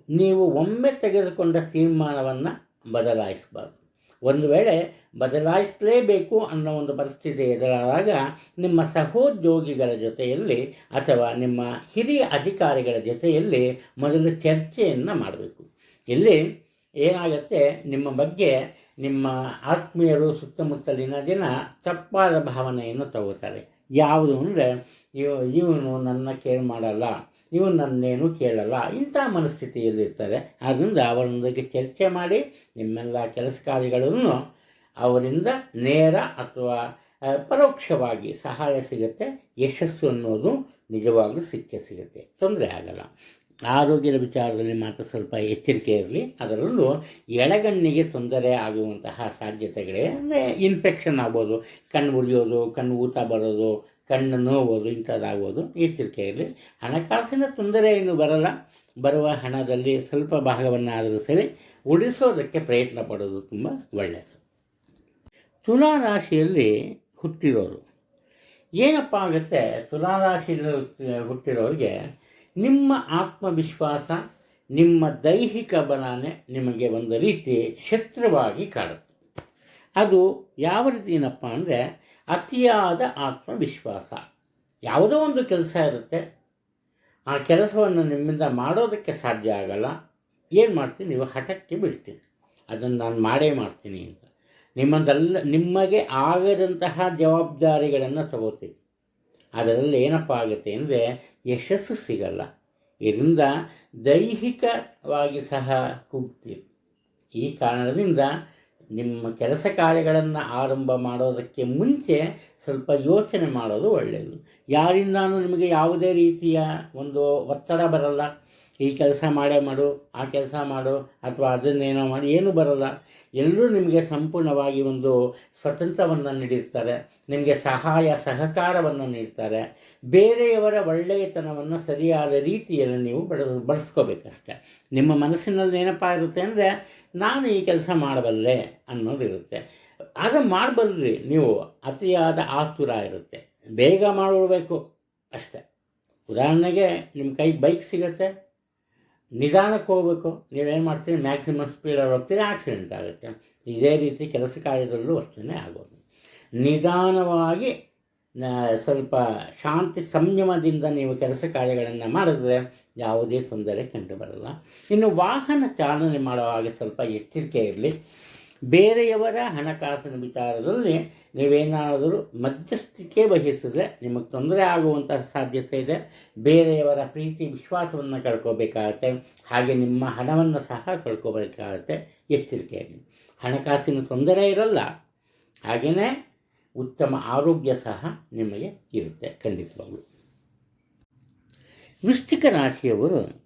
ನೀವು ಒಮ್ಮೆ ತೆಗೆದುಕೊಂಡ ತೀರ್ಮಾನವನ್ನು ಬದಲಾಯಿಸಬಾರ್ದು. ಒಂದು ವೇಳೆ ಬದಲಾಯಿಸಲೇಬೇಕು ಅನ್ನೋ ಒಂದು ಪರಿಸ್ಥಿತಿ ಎದುರಾದಾಗ ನಿಮ್ಮ ಸಹೋದ್ಯೋಗಿಗಳ ಜೊತೆಯಲ್ಲಿ ಅಥವಾ ನಿಮ್ಮ ಹಿರಿಯ ಅಧಿಕಾರಿಗಳ ಜೊತೆಯಲ್ಲಿ ಮೊದಲು ಚರ್ಚೆಯನ್ನು ಮಾಡಬೇಕು. ಇಲ್ಲಿ ಏನಾಗುತ್ತೆ, ನಿಮ್ಮ ಬಗ್ಗೆ ನಿಮ್ಮ ಆತ್ಮೀಯರು ಸುತ್ತಮುತ್ತಲಿನ ಜನ ತಪ್ಪಾದ ಭಾವನೆಯನ್ನು ತಗೋತಾರೆ. ಯಾವುದು ಅಂದರೆ, ಇವ, ಇವನು ನನ್ನ ಕೇರ್ ಮಾಡಲ್ಲ ಇವನು ನನ್ನೇನು ಕೇಳಲ್ಲ, ಇಂಥ ಮನಸ್ಥಿತಿಯಲ್ಲಿರ್ತಾರೆ. ಆದ್ದರಿಂದ ಅವರೊಂದಿಗೆ ಚರ್ಚೆ ಮಾಡಿ, ನಿಮ್ಮೆಲ್ಲ ಕೆಲಸ ಕಾರ್ಯಗಳನ್ನು ಅವರಿಂದ ನೇರ ಅಥವಾ ಪರೋಕ್ಷವಾಗಿ ಸಹಾಯ ಸಿಗುತ್ತೆ, ಯಶಸ್ಸು ಅನ್ನೋದು ನಿಜವಾಗ್ಲೂ ಸಿಕ್ಕೇ ಸಿಗುತ್ತೆ. ತೊಂದರೆ ಆಗಲ್ಲ. ಆರೋಗ್ಯದ ವಿಚಾರದಲ್ಲಿ ಮಾತ್ರ ಸ್ವಲ್ಪ ಎಚ್ಚರಿಕೆ ಇರಲಿ. ಅದರಲ್ಲೂ ಎಳಗಣ್ಣಿಗೆ ತೊಂದರೆ ಆಗುವಂತಹ ಸಾಧ್ಯತೆಗಳೇ ಅಂದರೆ ಇನ್ಫೆಕ್ಷನ್ ಆಗ್ಬೋದು. ಕಣ್ಣು ಉರಿಯೋದು ಕಣ್ಣು ಊತ ಬರೋದು, ಕಣ್ಣು ನೋವೋದು, ಇಂಥದ್ದಾಗ್ಬೋದು. ಎಚ್ಚರಿಕೆ ಇರಲಿ. ಹಣಕಾಸಿನ ತೊಂದರೆ ಏನು ಬರಲ್ಲ. ಬರುವ ಹಣದಲ್ಲಿ ಸ್ವಲ್ಪ ಭಾಗವನ್ನು ಆದರೂ ಸರಿ ಉಳಿಸೋದಕ್ಕೆ ಪ್ರಯತ್ನ ಪಡೋದು ತುಂಬ ಒಳ್ಳೆಯದು ತುಲಾ ರಾಶಿಯಲ್ಲಿ ಹುಟ್ಟಿರೋರು. ಏನಪ್ಪ ಆಗುತ್ತೆ? ತುಲಾ ರಾಶಿಯಲ್ಲಿ ಹುಟ್ಟಿ- ಹುಟ್ಟಿರೋರಿಗೆ ನಿಮ್ಮ ಆತ್ಮವಿಶ್ವಾಸ, ನಿಮ್ಮ ದೈಹಿಕ ಬಲಾನೆ ನಿಮಗೆ ಒಂದು ರೀತಿ ಶತ್ರುವಾಗಿ ಕಾಡುತ್ತೆ. ಅದು ಯಾವ ರೀತಿ ಏನಪ್ಪ ಅಂದರೆ ಅತಿಯಾದ ಆತ್ಮವಿಶ್ವಾಸ. ಯಾವುದೋ ಒಂದು ಕೆಲಸ ಇರುತ್ತೆ. ಆ ಕೆಲಸವನ್ನು ನಿಮ್ಮಿಂದ ಮಾಡೋದಕ್ಕೆ ಸಾಧ್ಯ ಆಗಲ್ಲ. ಏನು ಮಾಡ್ತೀನಿ ನೀವು ಹಠಕ್ಕೆ ಬೀಳ್ತೀರಿ. ಅದನ್ನು ನಾನು ಮಾಡೇ ಮಾಡ್ತೀನಿ ಅಂತ. ನಿಮ್ಮದಲ್ಲ, ನಿಮಗೆ ಆಗದಂತಹ ಜವಾಬ್ದಾರಿಗಳನ್ನು ತಗೋತೀವಿ ಅದರಲ್ಲಿ ಏನಪ್ಪ ಆಗುತ್ತೆ ಅಂದರೆ ಯಶಸ್ಸು ಸಿಗಲ್ಲ. ಇದರಿಂದ ದೈಹಿಕವಾಗಿ ಸಹ ಕುಗ್ತೀರಿ. ಈ ಕಾರಣದಿಂದ ನಿಮ್ಮ ಕೆಲಸ ಕಾರ್ಯಗಳನ್ನು ಆರಂಭ ಮಾಡೋದಕ್ಕೆ ಮುಂಚೆ ಸ್ವಲ್ಪ ಯೋಚನೆ ಮಾಡೋದು ಒಳ್ಳೆಯದು ಯಾರಿಂದಾನೂ ನಿಮಗೆ ಯಾವುದೇ ರೀತಿಯ ಒಂದು ಒತ್ತಡ ಬರಲ್ಲ. ಈ ಕೆಲಸ ಮಾಡೇ ಮಾಡು, ಆ ಕೆಲಸ ಮಾಡು ಅಥವಾ ಅದನ್ನೇನೋ ಮಾಡಿ, ಏನೂ ಬರಲ್ಲ. ಎಲ್ಲರೂ ನಿಮಗೆ ಸಂಪೂರ್ಣವಾಗಿ ಒಂದು ಸ್ವತಂತ್ರವನ್ನು ನೀಡಿರ್ತಾರೆ. ನಿಮಗೆ ಸಹಾಯ, ಸಹಕಾರವನ್ನು ನೀಡ್ತಾರೆ. ಬೇರೆಯವರ ಒಳ್ಳೆಯತನವನ್ನು ಸರಿಯಾದ ರೀತಿಯಲ್ಲಿ ನೀವು ಬಡ ಬಳಸ್ಕೋಬೇಕಷ್ಟೆ. ನಿಮ್ಮ ಮನಸ್ಸಿನಲ್ಲಿ ಏನಪ್ಪ ಇರುತ್ತೆ ಅಂದರೆ, ನಾನು ಈ ಕೆಲಸ ಮಾಡಬಲ್ಲೆ ಅನ್ನೋದಿರುತ್ತೆ ಆಗ ಮಾಡಬಲ್ರಿ, ನೀವು ಅತಿಯಾದ ಆತುರ ಇರುತ್ತೆ ಬೇಗ ಮಾಡಿಬಿಡ್ಬೇಕು ಅಷ್ಟೆ. ಉದಾಹರಣೆಗೆ, ನಿಮ್ಮ ಕೈಗೆ ಬೈಕ್ ಸಿಗುತ್ತೆ. ನಿಧಾನಕ್ಕೆ ಹೋಗಬೇಕು. ನೀವೇನು ಮಾಡ್ತೀರಿ? ಮ್ಯಾಕ್ಸಿಮಮ್ ಸ್ಪೀಡಲ್ಲಿ ಹೋಗ್ತೀರಿ ಆಕ್ಸಿಡೆಂಟ್ ಆಗುತ್ತೆ. ಇದೇ ರೀತಿ ಕೆಲಸ ಕಾರ್ಯದಲ್ಲೂ ಅಷ್ಟೇ ಆಗೋದು. ನಿಧಾನವಾಗಿ ಸ್ವಲ್ಪ ಶಾಂತಿ ಸಂಯಮದಿಂದ ನೀವು ಕೆಲಸ ಕಾರ್ಯಗಳನ್ನು ಮಾಡಿದ್ರೆ ಯಾವುದೇ ತೊಂದರೆ ಕಂಡು ಬರಲ್ಲ. ಇನ್ನು ವಾಹನ ಚಾಲನೆ ಮಾಡುವಾಗ ಸ್ವಲ್ಪ ಎಚ್ಚರಿಕೆ ಇರಲಿ. ಬೇರೆಯವರ ಹಣಕಾಸಿನ ವಿಚಾರದಲ್ಲಿ ನೀವೇನಾದರೂ ಮಧ್ಯಸ್ಥಿಕೆ ವಹಿಸಿದ್ರೆ ನಿಮಗೆ ತೊಂದರೆ ಆಗುವಂಥ ಸಾಧ್ಯತೆ ಇದೆ. ಬೇರೆಯವರ ಪ್ರೀತಿ, ವಿಶ್ವಾಸವನ್ನು ಕಳ್ಕೋಬೇಕಾಗತ್ತೆ. ಹಾಗೆ ನಿಮ್ಮ ಹಣವನ್ನು ಸಹ ಕಳ್ಕೋಬೇಕಾಗತ್ತೆ. ಎಚ್ಚರಿಕೆ ಹಣಕಾಸಿನ ತೊಂದರೆ ಇರಲ್ಲ. ಹಾಗೆಯೇ ಉತ್ತಮ ಆರೋಗ್ಯ ಸಹ ನಿಮಗೆ ಇರುತ್ತೆ ಖಂಡಿತವಾಗಲು. ವೃಷ್ಟಿಕ ರಾಶಿಯವರು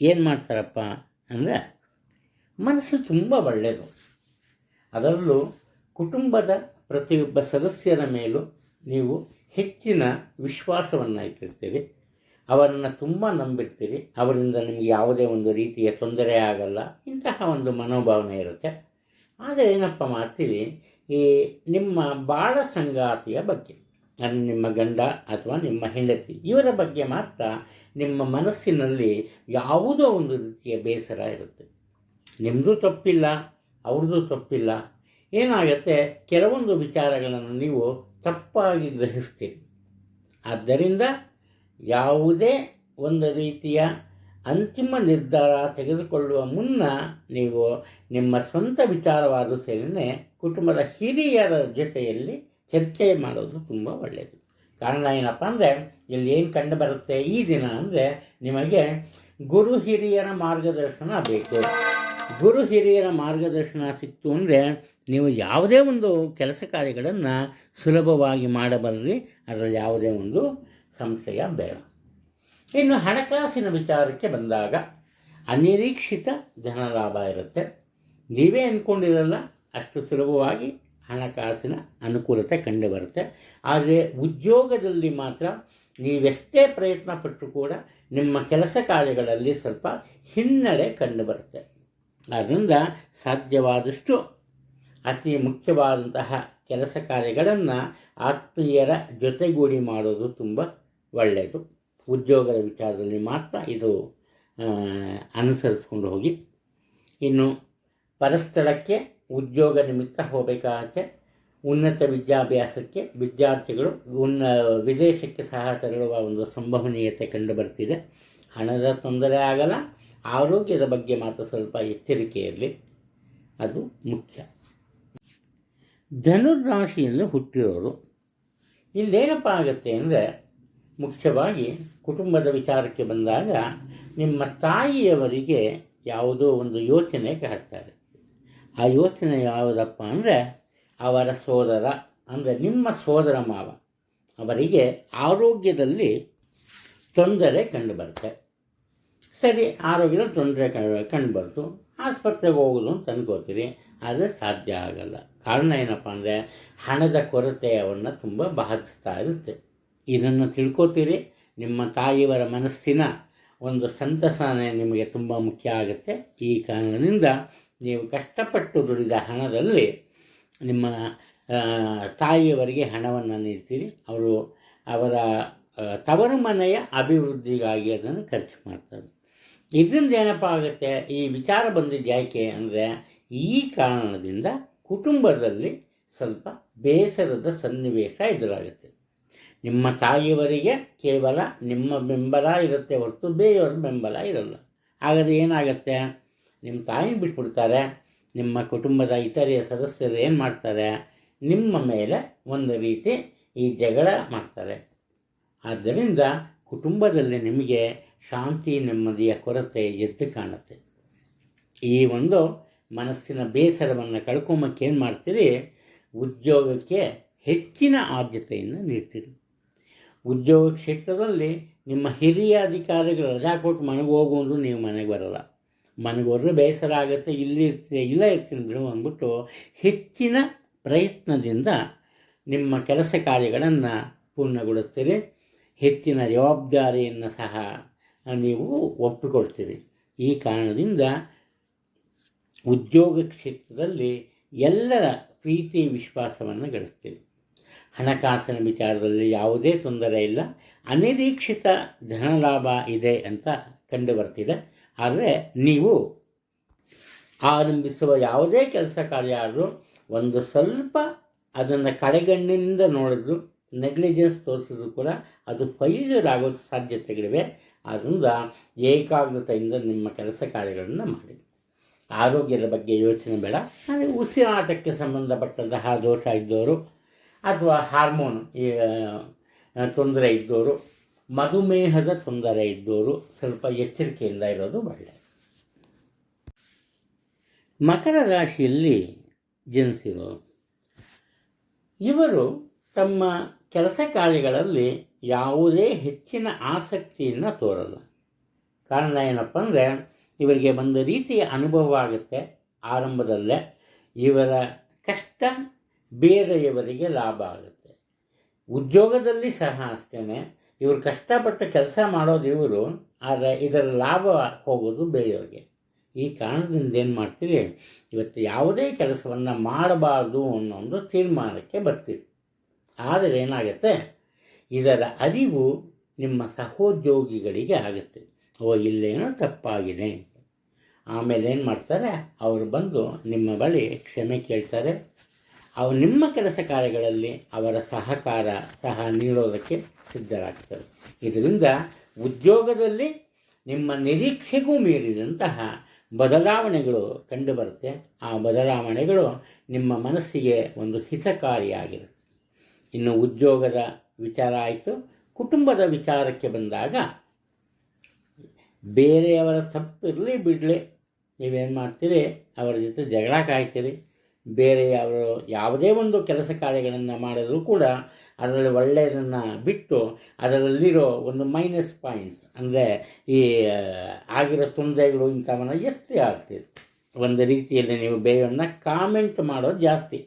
ಏನು ಮಾಡ್ತಾರಪ್ಪ ಅಂದರೆ ಮನಸ್ಸು ತುಂಬ ಒಳ್ಳೆಯದು ಅದರಲ್ಲೂ ಕುಟುಂಬದ ಪ್ರತಿಯೊಬ್ಬ ಸದಸ್ಯರ ಮೇಲೂ ನೀವು ಹೆಚ್ಚಿನ ವಿಶ್ವಾಸವನ್ನು ಇಟ್ಟಿರ್ತೀರಿ ಅವರನ್ನು ತುಂಬ ನಂಬಿರ್ತೀರಿ. ಅವರಿಂದ ನಿಮಗೆ ಯಾವುದೇ ಒಂದು ರೀತಿಯ ತೊಂದರೆ ಆಗಲ್ಲ. ಇಂತಹ ಒಂದು ಮನೋಭಾವನೆ ಇರುತ್ತೆ. ಆದರೆ ಏನಪ್ಪ ಮಾಡ್ತೀರಿ? ಈ ನಿಮ್ಮ ಬಾಳ ಸಂಗಾತಿಯ ಬಗ್ಗೆ ಅಂದರೆ ನಿಮ್ಮ ಗಂಡ ಅಥವಾ ನಿಮ್ಮ ಹೆಂಡತಿ, ಇವರ ಬಗ್ಗೆ ಮಾತ್ರ ನಿಮ್ಮ ಮನಸ್ಸಿನಲ್ಲಿ ಯಾವುದೋ ಒಂದು ರೀತಿಯ ಬೇಸರ ಇರುತ್ತೆ. ನಿಮ್ಮದು ತಪ್ಪಿಲ್ಲ. ಅವ್ರದ್ದು ತಪ್ಪಿಲ್ಲ. ಏನಾಗುತ್ತೆ, ಕೆಲವೊಂದು ವಿಚಾರಗಳನ್ನು ನೀವು ತಪ್ಪಾಗಿ ಗ್ರಹಿಸ್ತೀರಿ. ಆದ್ದರಿಂದ ಯಾವುದೇ ಒಂದು ರೀತಿಯ ಅಂತಿಮ ನಿರ್ಧಾರ ತೆಗೆದುಕೊಳ್ಳುವ ಮುನ್ನ ನೀವು ನಿಮ್ಮ ಸ್ವಂತ ವಿಚಾರವಾದರೂ ಸೇರಿನೇ ಕುಟುಂಬದ ಹಿರಿಯರ ಜೊತೆಯಲ್ಲಿ ಚರ್ಚೆ ಮಾಡೋದು ತುಂಬ ಒಳ್ಳೆಯದು ಕಾರಣ ಏನಪ್ಪ ಅಂದರೆ, ಇಲ್ಲಿ ಏನು ಕಂಡು ಬರುತ್ತೆ ಈ ದಿನ ಅಂದರೆ ನಿಮಗೆ ಗುರು ಹಿರಿಯರ ಮಾರ್ಗದರ್ಶನ ಬೇಕು. ಗುರು ಹಿರಿಯರ ಮಾರ್ಗದರ್ಶನ ಸಿಕ್ತು ಅಂದರೆ ನೀವು ಯಾವುದೇ ಒಂದು ಕೆಲಸ ಕಾರ್ಯಗಳನ್ನು ಸುಲಭವಾಗಿ ಮಾಡಬಲ್ಲರಿ ಅದರಲ್ಲಿ ಯಾವುದೇ ಒಂದು ಸಂಶಯ ಬೇಡ. ಇನ್ನು ಹಣಕಾಸಿನ ವಿಚಾರಕ್ಕೆ ಬಂದಾಗ ಅನಿರೀಕ್ಷಿತ ಧನಲಾಭ ಇರುತ್ತೆ. ನೀವೇ ಅಂದ್ಕೊಂಡಿರಲ್ಲ ಅಷ್ಟು ಸುಲಭವಾಗಿ ಹಣಕಾಸಿನ ಅನುಕೂಲತೆ ಕಂಡು ಬರುತ್ತೆ ಆದರೆ ಉದ್ಯೋಗದಲ್ಲಿ ಮಾತ್ರ ನೀವೆಷ್ಟೇ ಪ್ರಯತ್ನ ಪಟ್ಟರೂ ಕೂಡ ನಿಮ್ಮ ಕೆಲಸ ಕಾರ್ಯಗಳಲ್ಲಿ ಸ್ವಲ್ಪ ಹಿನ್ನಡೆ ಕಂಡು ಬರುತ್ತೆ ಆದ್ದರಿಂದ ಸಾಧ್ಯವಾದಷ್ಟು ಅತಿ ಮುಖ್ಯವಾದಂತಹ ಕೆಲಸ ಕಾರ್ಯಗಳನ್ನು ಆತ್ಮೀಯರ ಜೊತೆಗೂಡಿ ಮಾಡೋದು ತುಂಬ ಒಳ್ಳೆಯದು. ಉದ್ಯೋಗದ ವಿಚಾರದಲ್ಲಿ ಮಾತ್ರ ಇದು ಅನುಸರಿಸ್ಕೊಂಡು ಹೋಗಿ. ಇನ್ನು ಪರಸ್ಥಳಕ್ಕೆ ಉದ್ಯೋಗ ನಿಮಿತ್ತ ಹೋಗಬೇಕಾಗತ್ತೆ. ಉನ್ನತ ವಿದ್ಯಾಭ್ಯಾಸಕ್ಕೆ ವಿದ್ಯಾರ್ಥಿಗಳು ಉನ್ನ, ವಿದೇಶಕ್ಕೆ ಸಹ ತೆರಳುವ ಒಂದು ಸಂಭವನೀಯತೆ ಕಂಡು ಬರ್ತಿದೆ. ಹಣದ ತೊಂದರೆ ಆಗಲ್ಲ ಆರೋಗ್ಯದ ಬಗ್ಗೆ ಮಾತ್ರ ಸ್ವಲ್ಪ ಎಚ್ಚರಿಕೆ ಅದು ಮುಖ್ಯ. ಧನುರ್ರಾಶಿಯಲ್ಲಿ ಹುಟ್ಟಿರೋರು, ಇಲ್ಲೇನಪ್ಪ ಆಗುತ್ತೆ ಅಂದರೆ ಮುಖ್ಯವಾಗಿ ಕುಟುಂಬದ ವಿಚಾರಕ್ಕೆ ಬಂದಾಗ ನಿಮ್ಮ ತಾಯಿಯವರಿಗೆ ಯಾವುದೋ ಒಂದು ಯೋಚನೆ ಕಾಡ್ತಾರೆ. ಆ ಯೋಚನೆ ಯಾವುದಪ್ಪ ಅಂದರೆ ಅವರ ಸೋದರ, ಅಂದರೆ ನಿಮ್ಮ ಸೋದರ ಮಾವ ಅವರಿಗೆ ಆರೋಗ್ಯದಲ್ಲಿ ತೊಂದರೆ ಕಂಡುಬರುತ್ತೆ ಸರಿ, ಆರೋಗ್ಯದ ತೊಂದರೆ ಕಂಡುಬರ್ತು. ಆಸ್ಪತ್ರೆಗೆ ಹೋಗೋದು ಅಂತ ಅನ್ಕೋತೀರಿ, ಆದರೆ ಸಾಧ್ಯ ಆಗಲ್ಲ. ಕಾರಣ ಏನಪ್ಪ ಅಂದರೆ, ಹಣದ ಕೊರತೆಯವನ್ನು ತುಂಬ ಬಾಧಿಸ್ತಾ ಇರುತ್ತೆ. ಇದನ್ನು ತಿಳ್ಕೊತೀರಿ, ನಿಮ್ಮ ತಾಯಿಯವರ ಮನಸ್ಸಿನ ಒಂದು ಸಂತಸನೇ ನಿಮಗೆ ತುಂಬ ಮುಖ್ಯ ಆಗುತ್ತೆ. ಈ ಕಾರಣದಿಂದ ನೀವು ಕಷ್ಟಪಟ್ಟು ದುಡಿದ ಹಣದಲ್ಲಿ ನಿಮ್ಮ ತಾಯಿಯವರಿಗೆ ಹಣವನ್ನು ನೀಡ್ತೀರಿ. ಅವರು ಅವರ ತವರು ಮನೆಯ ಅಭಿವೃದ್ಧಿಗಾಗಿ ಅದನ್ನು ಖರ್ಚು ಮಾಡ್ತಾರೆ. ಇದರಿಂದ ಏನಪ್ಪ ಆಗುತ್ತೆ? ಈ ವಿಚಾರ ಬಂದಿದ್ದು ಯಾಕೆ ಅಂದರೆ, ಈ ಕಾರಣದಿಂದ ಕುಟುಂಬದಲ್ಲಿ ಸ್ವಲ್ಪ ಬೇಸರದ ಸನ್ನಿವೇಶ ಎದುರಾಗುತ್ತೆ. ನಿಮ್ಮ ತಾಯಿಯವರಿಗೆ ಕೇವಲ ನಿಮ್ಮ ಬೆಂಬಲ ಇರುತ್ತೆ ಹೊರತು ಬೇರೆಯವ್ರ ಬೆಂಬಲ ಇರಲ್ಲ. ಹಾಗಾದ್ರೆ ಏನಾಗುತ್ತೆ? ನಿಮ್ಮ ತಾಯಿ ಬಿಟ್ಬಿಡ್ತಾರೆ, ನಿಮ್ಮ ಕುಟುಂಬದ ಇತರೆಯ ಸದಸ್ಯರು ಏನು ಮಾಡ್ತಾರೆ? ನಿಮ್ಮ ಮೇಲೆ ಒಂದು ರೀತಿ ಈ ಜಗಳ ಮಾಡ್ತಾರೆ. ಆದ್ದರಿಂದ ಕುಟುಂಬದಲ್ಲಿ ನಿಮಗೆ ಶಾಂತಿ, ನೆಮ್ಮದಿಯ ಕೊರತೆ ಎದ್ದು ಕಾಣುತ್ತೆ. ಈ ಒಂದು ಮನಸ್ಸಿನ ಬೇಸರವನ್ನು ಕಳ್ಕೊಂಬಕ್ಕೆ ಏನು ಮಾಡ್ತೀರಿ? ಉದ್ಯೋಗಕ್ಕೆ ಹೆಚ್ಚಿನ ಆದ್ಯತೆಯನ್ನು ನೀಡ್ತೀರಿ. ಉದ್ಯೋಗ ಕ್ಷೇತ್ರದಲ್ಲಿ ನಿಮ್ಮ ಹಿರಿಯ ಅಧಿಕಾರಿಗಳು ರಜಾ ಕೊಟ್ಟು ಮನೆಗೆ ಹೋಗುವುದು ನೀವು ಮನೆಗೆ ಬರಲ್ಲ. ಮನೆಗೆ ಹೋದ್ರೆ ಬೇಸರ ಆಗುತ್ತೆ, ಇಲ್ಲಿ ಇರ್ತೀನಿ ಇಲ್ಲ ಇರ್ತೀನಿ ಬಿಡು ಅಂದ್ಬಿಟ್ಟು ಹೆಚ್ಚಿನ ಪ್ರಯತ್ನದಿಂದ ನಿಮ್ಮ ಕೆಲಸ ಕಾರ್ಯಗಳನ್ನು ಪೂರ್ಣಗೊಳಿಸ್ತೀರಿ. ಹೆಚ್ಚಿನ ಜವಾಬ್ದಾರಿಯನ್ನು ಸಹ ನೀವು ಒಪ್ಪಿಕೊಳ್ತೀರಿ. ಈ ಕಾರಣದಿಂದ ಉದ್ಯೋಗ ಕ್ಷೇತ್ರದಲ್ಲಿ ಎಲ್ಲರ ಪ್ರೀತಿ ವಿಶ್ವಾಸವನ್ನು ಗಳಿಸ್ತೀರಿ. ಹಣಕಾಸಿನ ವಿಚಾರದಲ್ಲಿ ಯಾವುದೇ ತೊಂದರೆ ಇಲ್ಲ. ಅನಿರೀಕ್ಷಿತ ಧನಲಾಭ ಇದೆ ಅಂತ ಕಂಡು ಬರ್ತಿದೆ ಆದರೆ ನೀವು ಆರಂಭಿಸುವ ಯಾವುದೇ ಕೆಲಸ ಕಾರ್ಯ ಆದರೂ ಒಂದು ಸ್ವಲ್ಪ ಅದನ್ನು ಕಡೆಗಣ್ಣಿನಿಂದ ನೋಡಿದ್ರು ನೆಗ್ಲಿಜೆನ್ಸ್ ತೋರಿಸಿದ್ರು ಕೂಡ ಅದು ಫೈಲ್ಯೂರ್ ಆಗೋ ಸಾಧ್ಯತೆಗಳಿವೆ. ಆದ್ದರಿಂದ ಏಕಾಗ್ರತೆಯಿಂದ ನಿಮ್ಮ ಕೆಲಸ ಕಾರ್ಯಗಳನ್ನು ಮಾಡಿ. ಆರೋಗ್ಯದ ಬಗ್ಗೆ ಯೋಚನೆ ಬೇಡ. ಆದರೆ ಉಸಿರಾಟಕ್ಕೆ ಸಂಬಂಧಪಟ್ಟಂತಹ ದೋಷ ಇದ್ದವರು ಅಥವಾ ಹಾರ್ಮೋನ್ ತೊಂದರೆ ಇದ್ದವರು ಮಧುಮೇಹದ ತೊಂದರೆ ಇದ್ದವರು ಸ್ವಲ್ಪ ಎಚ್ಚರಿಕೆಯಿಂದ ಇರೋದು ಒಳ್ಳೆಯದು ಮಕರ ರಾಶಿಯಲ್ಲಿ ಜನಿಸಿರೋರು ಇವರು ತಮ್ಮ ಕೆಲಸ ಕಾರ್ಯಗಳಲ್ಲಿ ಯಾವುದೇ ಹೆಚ್ಚಿನ ಆಸಕ್ತಿಯನ್ನು ತೋರಲ್ಲ. ಕಾರಣ ಏನಪ್ಪ ಅಂದರೆ, ಇವರಿಗೆ ಒಂದು ರೀತಿಯ ಅನುಭವ ಆಗುತ್ತೆ ಆರಂಭದಲ್ಲೇ. ಇವರ ಕಷ್ಟ ಬೇರೆಯವರಿಗೆ ಲಾಭ ಆಗುತ್ತೆ. ಉದ್ಯೋಗದಲ್ಲಿ ಸಹ ಅಷ್ಟೇ ಇವರು ಕಷ್ಟಪಟ್ಟು ಕೆಲಸ ಮಾಡೋದು ಇವರು, ಆದರೆ ಇದರ ಲಾಭ ಹೋಗೋದು ಬೇರೆಯವರಿಗೆ. ಈ ಕಾರಣದಿಂದ ಏನು ಮಾಡ್ತೀರಿ? ಇವತ್ತು ಯಾವುದೇ ಕೆಲಸವನ್ನು ಮಾಡಬಾರ್ದು ಅನ್ನೋ ಒಂದು ತೀರ್ಮಾನಕ್ಕೆ ಬರ್ತೀರಿ. ಆದರೆ ಏನಾಗುತ್ತೆ? ಇದರ ಅರಿವು ನಿಮ್ಮ ಸಹೋದ್ಯೋಗಿಗಳಿಗೆ ಆಗುತ್ತೆ. ಓ, ಇಲ್ಲೇನೋ ತಪ್ಪಾಗಿದೆ ಅಂತ. ಆಮೇಲೆ ಏನು ಮಾಡ್ತಾರೆ? ಅವರು ಬಂದು ನಿಮ್ಮ ಬಳಿ ಕ್ಷಮೆ ಕೇಳ್ತಾರೆ. ಅವು ನಿಮ್ಮ ಕೆಲಸ ಕಾರ್ಯಗಳಲ್ಲಿ ಅವರ ಸಹಕಾರ ಸಹ ನೀಡೋದಕ್ಕೆ ಸಿದ್ಧರಾಗ್ತಾರೆ. ಇದರಿಂದ ಉದ್ಯೋಗದಲ್ಲಿ ನಿಮ್ಮ ನಿರೀಕ್ಷೆಗೂ ಮೀರಿದಂತಹ ಬದಲಾವಣೆಗಳು ಕಂಡುಬರುತ್ತೆ. ಆ ಬದಲಾವಣೆಗಳು ನಿಮ್ಮ ಮನಸ್ಸಿಗೆ ಒಂದು ಹಿತಕಾರಿಯಾಗಿರುತ್ತೆ. ಇನ್ನು ಉದ್ಯೋಗದ ವಿಚಾರ ಆಯಿತು. ಕುಟುಂಬದ ವಿಚಾರಕ್ಕೆ ಬಂದಾಗ ಬೇರೆಯವರ ತಪ್ಪಿರಲಿ ಬಿಡಲಿ, ನೀವೇನು ಮಾಡ್ತೀರಿ? ಅವರ ಜೊತೆ ಜಗಳ ಕಾಯ್ತೀರಿ. ಬೇರೆ ಅವರು ಯಾವುದೇ ಒಂದು ಕೆಲಸ ಕಾರ್ಯಗಳನ್ನು ಮಾಡಿದರೂ ಕೂಡ ಅದರಲ್ಲಿ ಒಳ್ಳೆಯದನ್ನು ಬಿಟ್ಟು ಅದರಲ್ಲಿರೋ ಒಂದು ಮೈನಸ್ ಪಾಯಿಂಟ್ಸ್ ಅಂದರೆ ಈ ಆಗಿರೋ ತೊಂದರೆಗಳು ಇಂಥವನ್ನ ಎತ್ತಿ ಆಡ್ತೀರಿ ಒಂದು ರೀತಿಯಲ್ಲಿ ನೀವು ಬೇರೆಯವ್ರನ್ನ ಕಾಮೆಂಟ್ ಮಾಡೋದು ಜಾಸ್ತಿ.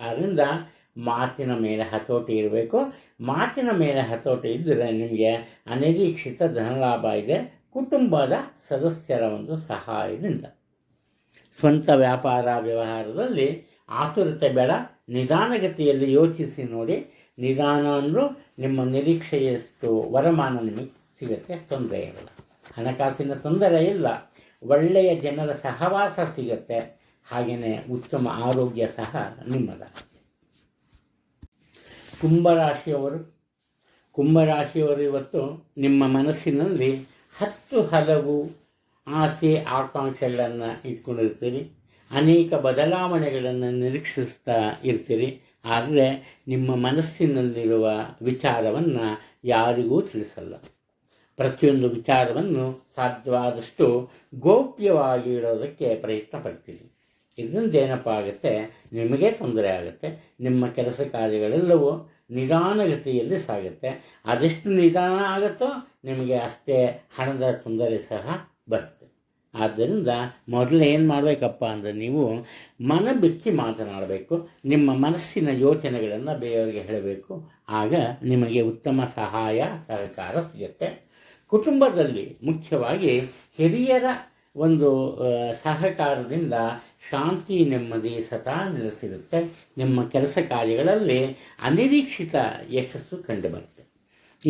ಆದ್ದರಿಂದ ಮಾತಿನ ಮೇಲೆ ಹತೋಟಿ ಇರಬೇಕು. ಮಾತಿನ ಮೇಲೆ ಹತೋಟಿ ಇದ್ದರೆ ನಿಮಗೆ ಅನಿರೀಕ್ಷಿತ ಧನಲಾಭ ಇದೆ. ಕುಟುಂಬದ ಸದಸ್ಯರ ಒಂದು ಸಹಾಯದಿಂದ. ಸ್ವಂತ ವ್ಯಾಪಾರ ವ್ಯವಹಾರದಲ್ಲಿ ಆತುರತೆ ಬೇಡ. ನಿಧಾನಗತಿಯಲ್ಲಿ ಯೋಚಿಸಿ ನೋಡಿ. ನಿಧಾನ ಅಂದರೂ ನಿಮ್ಮ ನಿರೀಕ್ಷೆಯಷ್ಟು ವರಮಾನ ನಿಮಗೆ ಸಿಗುತ್ತೆ. ತೊಂದರೆ ಇಲ್ಲ. ಹಣಕಾಸಿನ ತೊಂದರೆ ಇಲ್ಲ. ಒಳ್ಳೆಯ ಜನರ ಸಹವಾಸ ಸಿಗುತ್ತೆ. ಹಾಗೆಯೇ ಉತ್ತಮ ಆರೋಗ್ಯ ಸಹ ನಿಮ್ಮದಾಗುತ್ತೆ. ಕುಂಭರಾಶಿಯವರು. ಕುಂಭರಾಶಿಯವರು ಇವತ್ತು ನಿಮ್ಮ ಮನಸ್ಸಿನಲ್ಲಿ ಹತ್ತು ಹಲವು ಆಸೆ ಆಕಾಂಕ್ಷೆಗಳನ್ನು ಇಟ್ಕೊಂಡಿರ್ತೀರಿ. ಅನೇಕ ಬದಲಾವಣೆಗಳನ್ನು ನಿರೀಕ್ಷಿಸ್ತಾ ಇರ್ತೀರಿ. ಆದರೆ ನಿಮ್ಮ ಮನಸ್ಸಿನಲ್ಲಿರುವ ವಿಚಾರವನ್ನು ಯಾರಿಗೂ ತಿಳಿಸಲ್ಲ. ಪ್ರತಿಯೊಂದು ವಿಚಾರವನ್ನು ಸಾಧ್ಯವಾದಷ್ಟು ಗೋಪ್ಯವಾಗಿ ಇಡೋದಕ್ಕೆ ಪ್ರಯತ್ನ ಪಡ್ತೀನಿ ಇದರಿಂದ ಏನಪ್ಪ ಆಗುತ್ತೆ? ನಿಮಗೆ ತೊಂದರೆ ಆಗುತ್ತೆ. ನಿಮ್ಮ ಕೆಲಸ ಕಾರ್ಯಗಳೆಲ್ಲವೂ ನಿಧಾನಗತಿಯಲ್ಲಿ ಸಾಗುತ್ತೆ. ಅದೆಷ್ಟು ನಿಧಾನ ಆಗುತ್ತೋ ನಿಮಗೆ ಅಷ್ಟೇ ಹಣದ ತೊಂದರೆ ಸಹ ಬರುತ್ತೆ. ಆದ್ದರಿಂದ ಮೊದಲು ಏನು ಮಾಡಬೇಕಪ್ಪ ಅಂದರೆ ನೀವು ಮನ ಬಿಚ್ಚಿ ಮಾತನಾಡಬೇಕು. ನಿಮ್ಮ ಮನಸ್ಸಿನ ಯೋಚನೆಗಳನ್ನು ಬೇರೆಯವರಿಗೆ ಹೇಳಬೇಕು. ಆಗ ನಿಮಗೆ ಉತ್ತಮ ಸಹಾಯ, ಸಹಕಾರ ಸಿಗುತ್ತೆ. ಕುಟುಂಬದಲ್ಲಿ ಮುಖ್ಯವಾಗಿ ಹಿರಿಯರ ಒಂದು ಸಹಕಾರದಿಂದ ಶಾಂತಿ, ನೆಮ್ಮದಿ ಸದಾ ನೆಲೆಸಿರುತ್ತೆ. ನಿಮ್ಮ ಕೆಲಸ ಕಾರ್ಯಗಳಲ್ಲಿ ಅನಿರೀಕ್ಷಿತ ಯಶಸ್ಸು ಕಂಡುಬರುತ್ತೆ.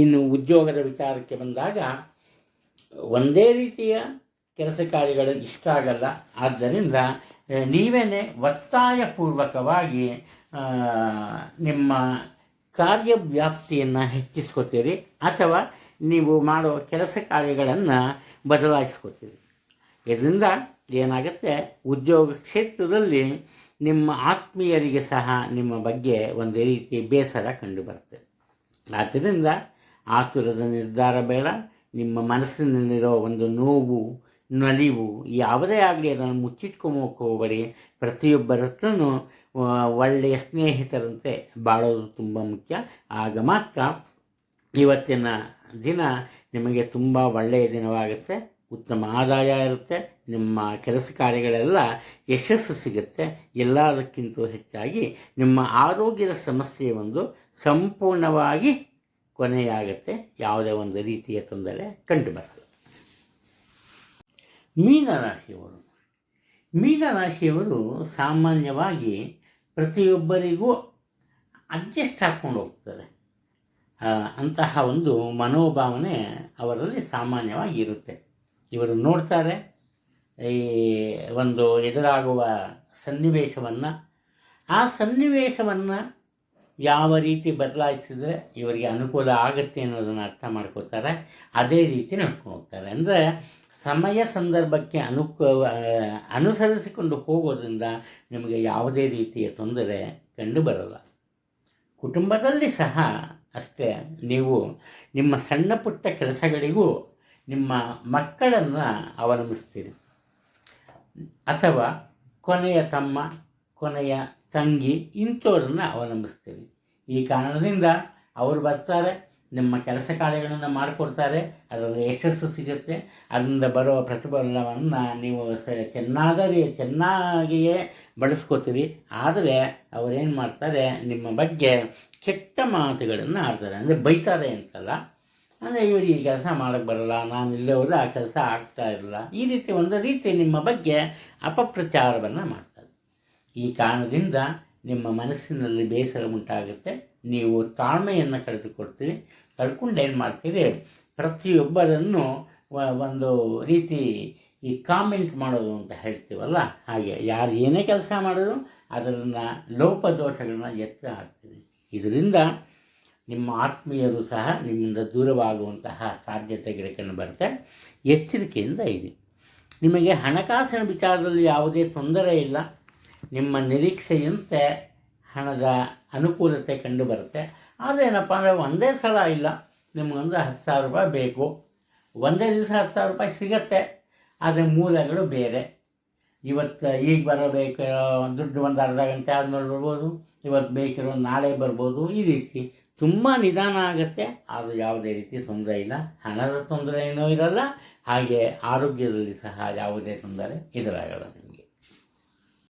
ಇನ್ನು ಉದ್ಯೋಗದ ವಿಚಾರಕ್ಕೆ ಬಂದಾಗ, ಒಂದೇ ರೀತಿಯ ಕೆಲಸ ಕಾರ್ಯಗಳು ಇಷ್ಟ ಆಗಲ್ಲ. ಆದ್ದರಿಂದ ನೀವೇನೆ ಒತ್ತಾಯಪೂರ್ವಕವಾಗಿ ನಿಮ್ಮ ಕಾರ್ಯವ್ಯಾಪ್ತಿಯನ್ನು ಹೆಚ್ಚಿಸ್ಕೋತೀರಿ ಅಥವಾ ನೀವು ಮಾಡುವ ಕೆಲಸ ಕಾರ್ಯಗಳನ್ನು ಬದಲಾಯಿಸ್ಕೋತೀರಿ. ಇದರಿಂದ ಏನಾಗುತ್ತೆ, ಉದ್ಯೋಗ ಕ್ಷೇತ್ರದಲ್ಲಿ ನಿಮ್ಮ ಆತ್ಮೀಯರಿಗೆ ಸಹ ನಿಮ್ಮ ಬಗ್ಗೆ ಒಂದು ರೀತಿ ಬೇಸರ ಕಂಡುಬರುತ್ತೆ. ಆದ್ದರಿಂದ ಆತುರದ ನಿರ್ಧಾರ ಬೇಡ, ನಿಮ್ಮ ಮನಸ್ಸಿನಲ್ಲಿರೋ ಒಂದು ನೋವು, ನಲಿವು ಯಾವುದೇ ಆಗಲಿ ಅದನ್ನು ಮುಚ್ಚಿಟ್ಕೊಂಬೋಕೆ ಹೋಗಬೇಡಿ. ಪ್ರತಿಯೊಬ್ಬರ ಹತ್ರನೂ ಒಳ್ಳೆಯ ಸ್ನೇಹಿತರಂತೆ ಬಾಳೋದು ತುಂಬ ಮುಖ್ಯ. ಆಗ ಮಾತ್ರ ಇವತ್ತಿನ ದಿನ ನಿಮಗೆ ತುಂಬ ಒಳ್ಳೆಯ ದಿನವಾಗುತ್ತೆ. ಉತ್ತಮ ಆದಾಯ ಇರುತ್ತೆ, ನಿಮ್ಮ ಕೆಲಸ ಕಾರ್ಯಗಳೆಲ್ಲ ಯಶಸ್ಸು ಸಿಗುತ್ತೆ. ಎಲ್ಲದಕ್ಕಿಂತ ಹೆಚ್ಚಾಗಿ ನಿಮ್ಮ ಆರೋಗ್ಯದ ಸಮಸ್ಯೆ ಒಂದು ಸಂಪೂರ್ಣವಾಗಿ ಕೊನೆಯಾಗುತ್ತೆ. ಯಾವುದೇ ಒಂದು ರೀತಿಯ ತೊಂದರೆ ಕಂಡುಬರಲ್ಲ. ಮೀನರಾಶಿಯವರು. ಮೀನರಾಶಿಯವರು ಸಾಮಾನ್ಯವಾಗಿ ಪ್ರತಿಯೊಬ್ಬರಿಗೂ ಅಡ್ಜಸ್ಟ್ ಹಾಕ್ಕೊಂಡು ಹೋಗ್ತಾರೆ. ಅಂತಹ ಒಂದು ಮನೋಭಾವನೆ ಅವರಲ್ಲಿ ಸಾಮಾನ್ಯವಾಗಿ ಇರುತ್ತೆ. ಇವರು ನೋಡ್ತಾರೆ. ಈ ಒಂದು ಎದುರಾಗುವ ಸನ್ನಿವೇಶವನ್ನು. ಆ ಸನ್ನಿವೇಶವನ್ನು ಯಾವ ರೀತಿ ಬದಲಾಯಿಸಿದರೆ ಇವರಿಗೆ ಅನುಕೂಲ ಆಗುತ್ತೆ ಅನ್ನೋದನ್ನು ಅರ್ಥ ಮಾಡ್ಕೋತಾರೆ ಅದೇ ರೀತಿ ನಡ್ಕೊಂಡು ಹೋಗ್ತಾರೆ. ಅಂದರೆ ಸಮಯ ಸಂದರ್ಭಕ್ಕೆ ಅನುಕೂ, ಅನುಸರಿಸಿಕೊಂಡು ಹೋಗೋದ್ರಿಂದ ನಿಮಗೆ ಯಾವುದೇ ರೀತಿಯ ತೊಂದರೆ ಕಂಡು ಬರಲ್ಲ. ಕುಟುಂಬದಲ್ಲಿ ಸಹ ಅಷ್ಟೇ. ನೀವು ನಿಮ್ಮ ಸಣ್ಣ ಪುಟ್ಟ ಕೆಲಸಗಳಿಗೂ ನಿಮ್ಮ ಮಕ್ಕಳನ್ನು ಅವಲಂಬಿಸ್ತೀರಿ. ಅಥವಾ ಕೊನೆಯ ತಮ್ಮ, ಕೊನೆಯ ತಂಗಿ ಇಂಥವ್ರನ್ನ ಅವಲಂಬಿಸ್ತೀರಿ. ಈ ಕಾರಣದಿಂದ ಅವರು ಬರ್ತಾರೆ, ನಿಮ್ಮ ಕೆಲಸ ಕಾರ್ಯಗಳನ್ನು ಮಾಡಿಕೊಡ್ತಾರೆ ಅದರಲ್ಲಿ ಯಶಸ್ಸು ಸಿಗುತ್ತೆ, ಅದರಿಂದ ಬರೋ ಪ್ರತಿಫಲವನ್ನು ನೀವು ಸ ಚೆನ್ನಾದ ರೀ- ಚೆನ್ನಾಗಿಯೇ ಬಳಸ್ಕೋತೀರಿ. ಆದರೆ ಅವರೇನು ಮಾಡ್ತಾರೆ, ನಿಮ್ಮ ಬಗ್ಗೆ ಕೆಟ್ಟ ಮಾತುಗಳನ್ನು ಆಡ್ತಾರೆ. ಅಂದರೆ ಬೈತಾರೆ ಅಂತಲ್ಲ ಅಂದರೆ ಇವರು ಈ ಕೆಲಸ ಮಾಡೋಕ್ಕೆ ಬರಲ್ಲ, ನಾನು ಇಲ್ಲೇ ಹೋದರೆ ಆ ಕೆಲಸ ಆಗ್ತಾ ಇರಲ್ಲ. ಈ ರೀತಿ ಒಂದು ರೀತಿ ನಿಮ್ಮ ಬಗ್ಗೆ ಅಪಪ್ರಚಾರವನ್ನು ಮಾಡ್ತಾರೆ. ಈ ಕಾರಣದಿಂದ ನಿಮ್ಮ ಮನಸ್ಸಿನಲ್ಲಿ ಬೇಸರ ಉಂಟಾಗುತ್ತೆ. ನೀವು ತಾಳ್ಮೆಯನ್ನು ಕಳೆದುಕೊಡ್ತೀರಿ ಕಳ್ಕೊಂಡು ಏನು ಮಾಡ್ತೀರಿ? ಪ್ರತಿಯೊಬ್ಬರನ್ನು ಒಂದು ರೀತಿ ಈ ಕಾಮೆಂಟ್ ಮಾಡೋದು ಅಂತ ಹೇಳ್ತೀವಲ್ಲ? ಹಾಗೆ ಯಾರು ಏನೇ ಕೆಲಸ ಮಾಡಿದ್ರು ಅದನ್ನು ಲೋಪದೋಷಗಳನ್ನ ಎತ್ತ ಹಾಕ್ತೀವಿ ಇದರಿಂದ ನಿಮ್ಮ ಆತ್ಮೀಯರು ಸಹ ನಿಮ್ಮಿಂದ ದೂರವಾಗುವಂತಹ ಸಾಧ್ಯತೆಗಳು ಕಂಡು ಬರುತ್ತೆ. ಎಚ್ಚರಿಕೆಯಿಂದ ಇದೆ ನಿಮಗೆ ಹಣಕಾಸಿನ ವಿಚಾರದಲ್ಲಿ ಯಾವುದೇ ತೊಂದರೆ ಇಲ್ಲ. ನಿಮ್ಮ ನಿರೀಕ್ಷೆಯಂತೆ ಹಣದ ಅನುಕೂಲತೆ ಕಂಡು ಬರುತ್ತೆ. ಆದರೆ ಏನಪ್ಪ ಅಂದರೆ ಒಂದೇ ಸಲ ಇಲ್ಲ. ನಿಮಗೊಂದು ಹತ್ತು ಸಾವಿರ ರೂಪಾಯಿ ಬೇಕು. ಒಂದೇ ದಿವಸ ಹತ್ತು ಸಾವಿರ ರೂಪಾಯಿ ಸಿಗತ್ತೆ. ಆದರೆ ಮೂಲಗಳು ಬೇರೆ. ಇವತ್ತು ಈಗ ಬರಬೇಕು. ದುಡ್ಡು ಒಂದು ಅರ್ಧ ಗಂಟೆ ಆದಮೇಲೆ ಬರ್ಬೋದು. ಇವತ್ತು ಬೇಕಿರೋ ನಾಳೆ ಬರ್ಬೋದು. ಈ ರೀತಿ ತುಂಬ ನಿಧಾನ ಆಗುತ್ತೆ. ಅದು ಯಾವುದೇ ರೀತಿ ತೊಂದರೆ ಇಲ್ಲ. ಹಣದ ತೊಂದರೆ ಏನೂ ಇರಲ್ಲ. ಹಾಗೆ ಆರೋಗ್ಯದಲ್ಲಿ ಸಹ ಯಾವುದೇ ತೊಂದರೆ ಎದುರಾಗಲ್ಲ. ನಿಮಗೆ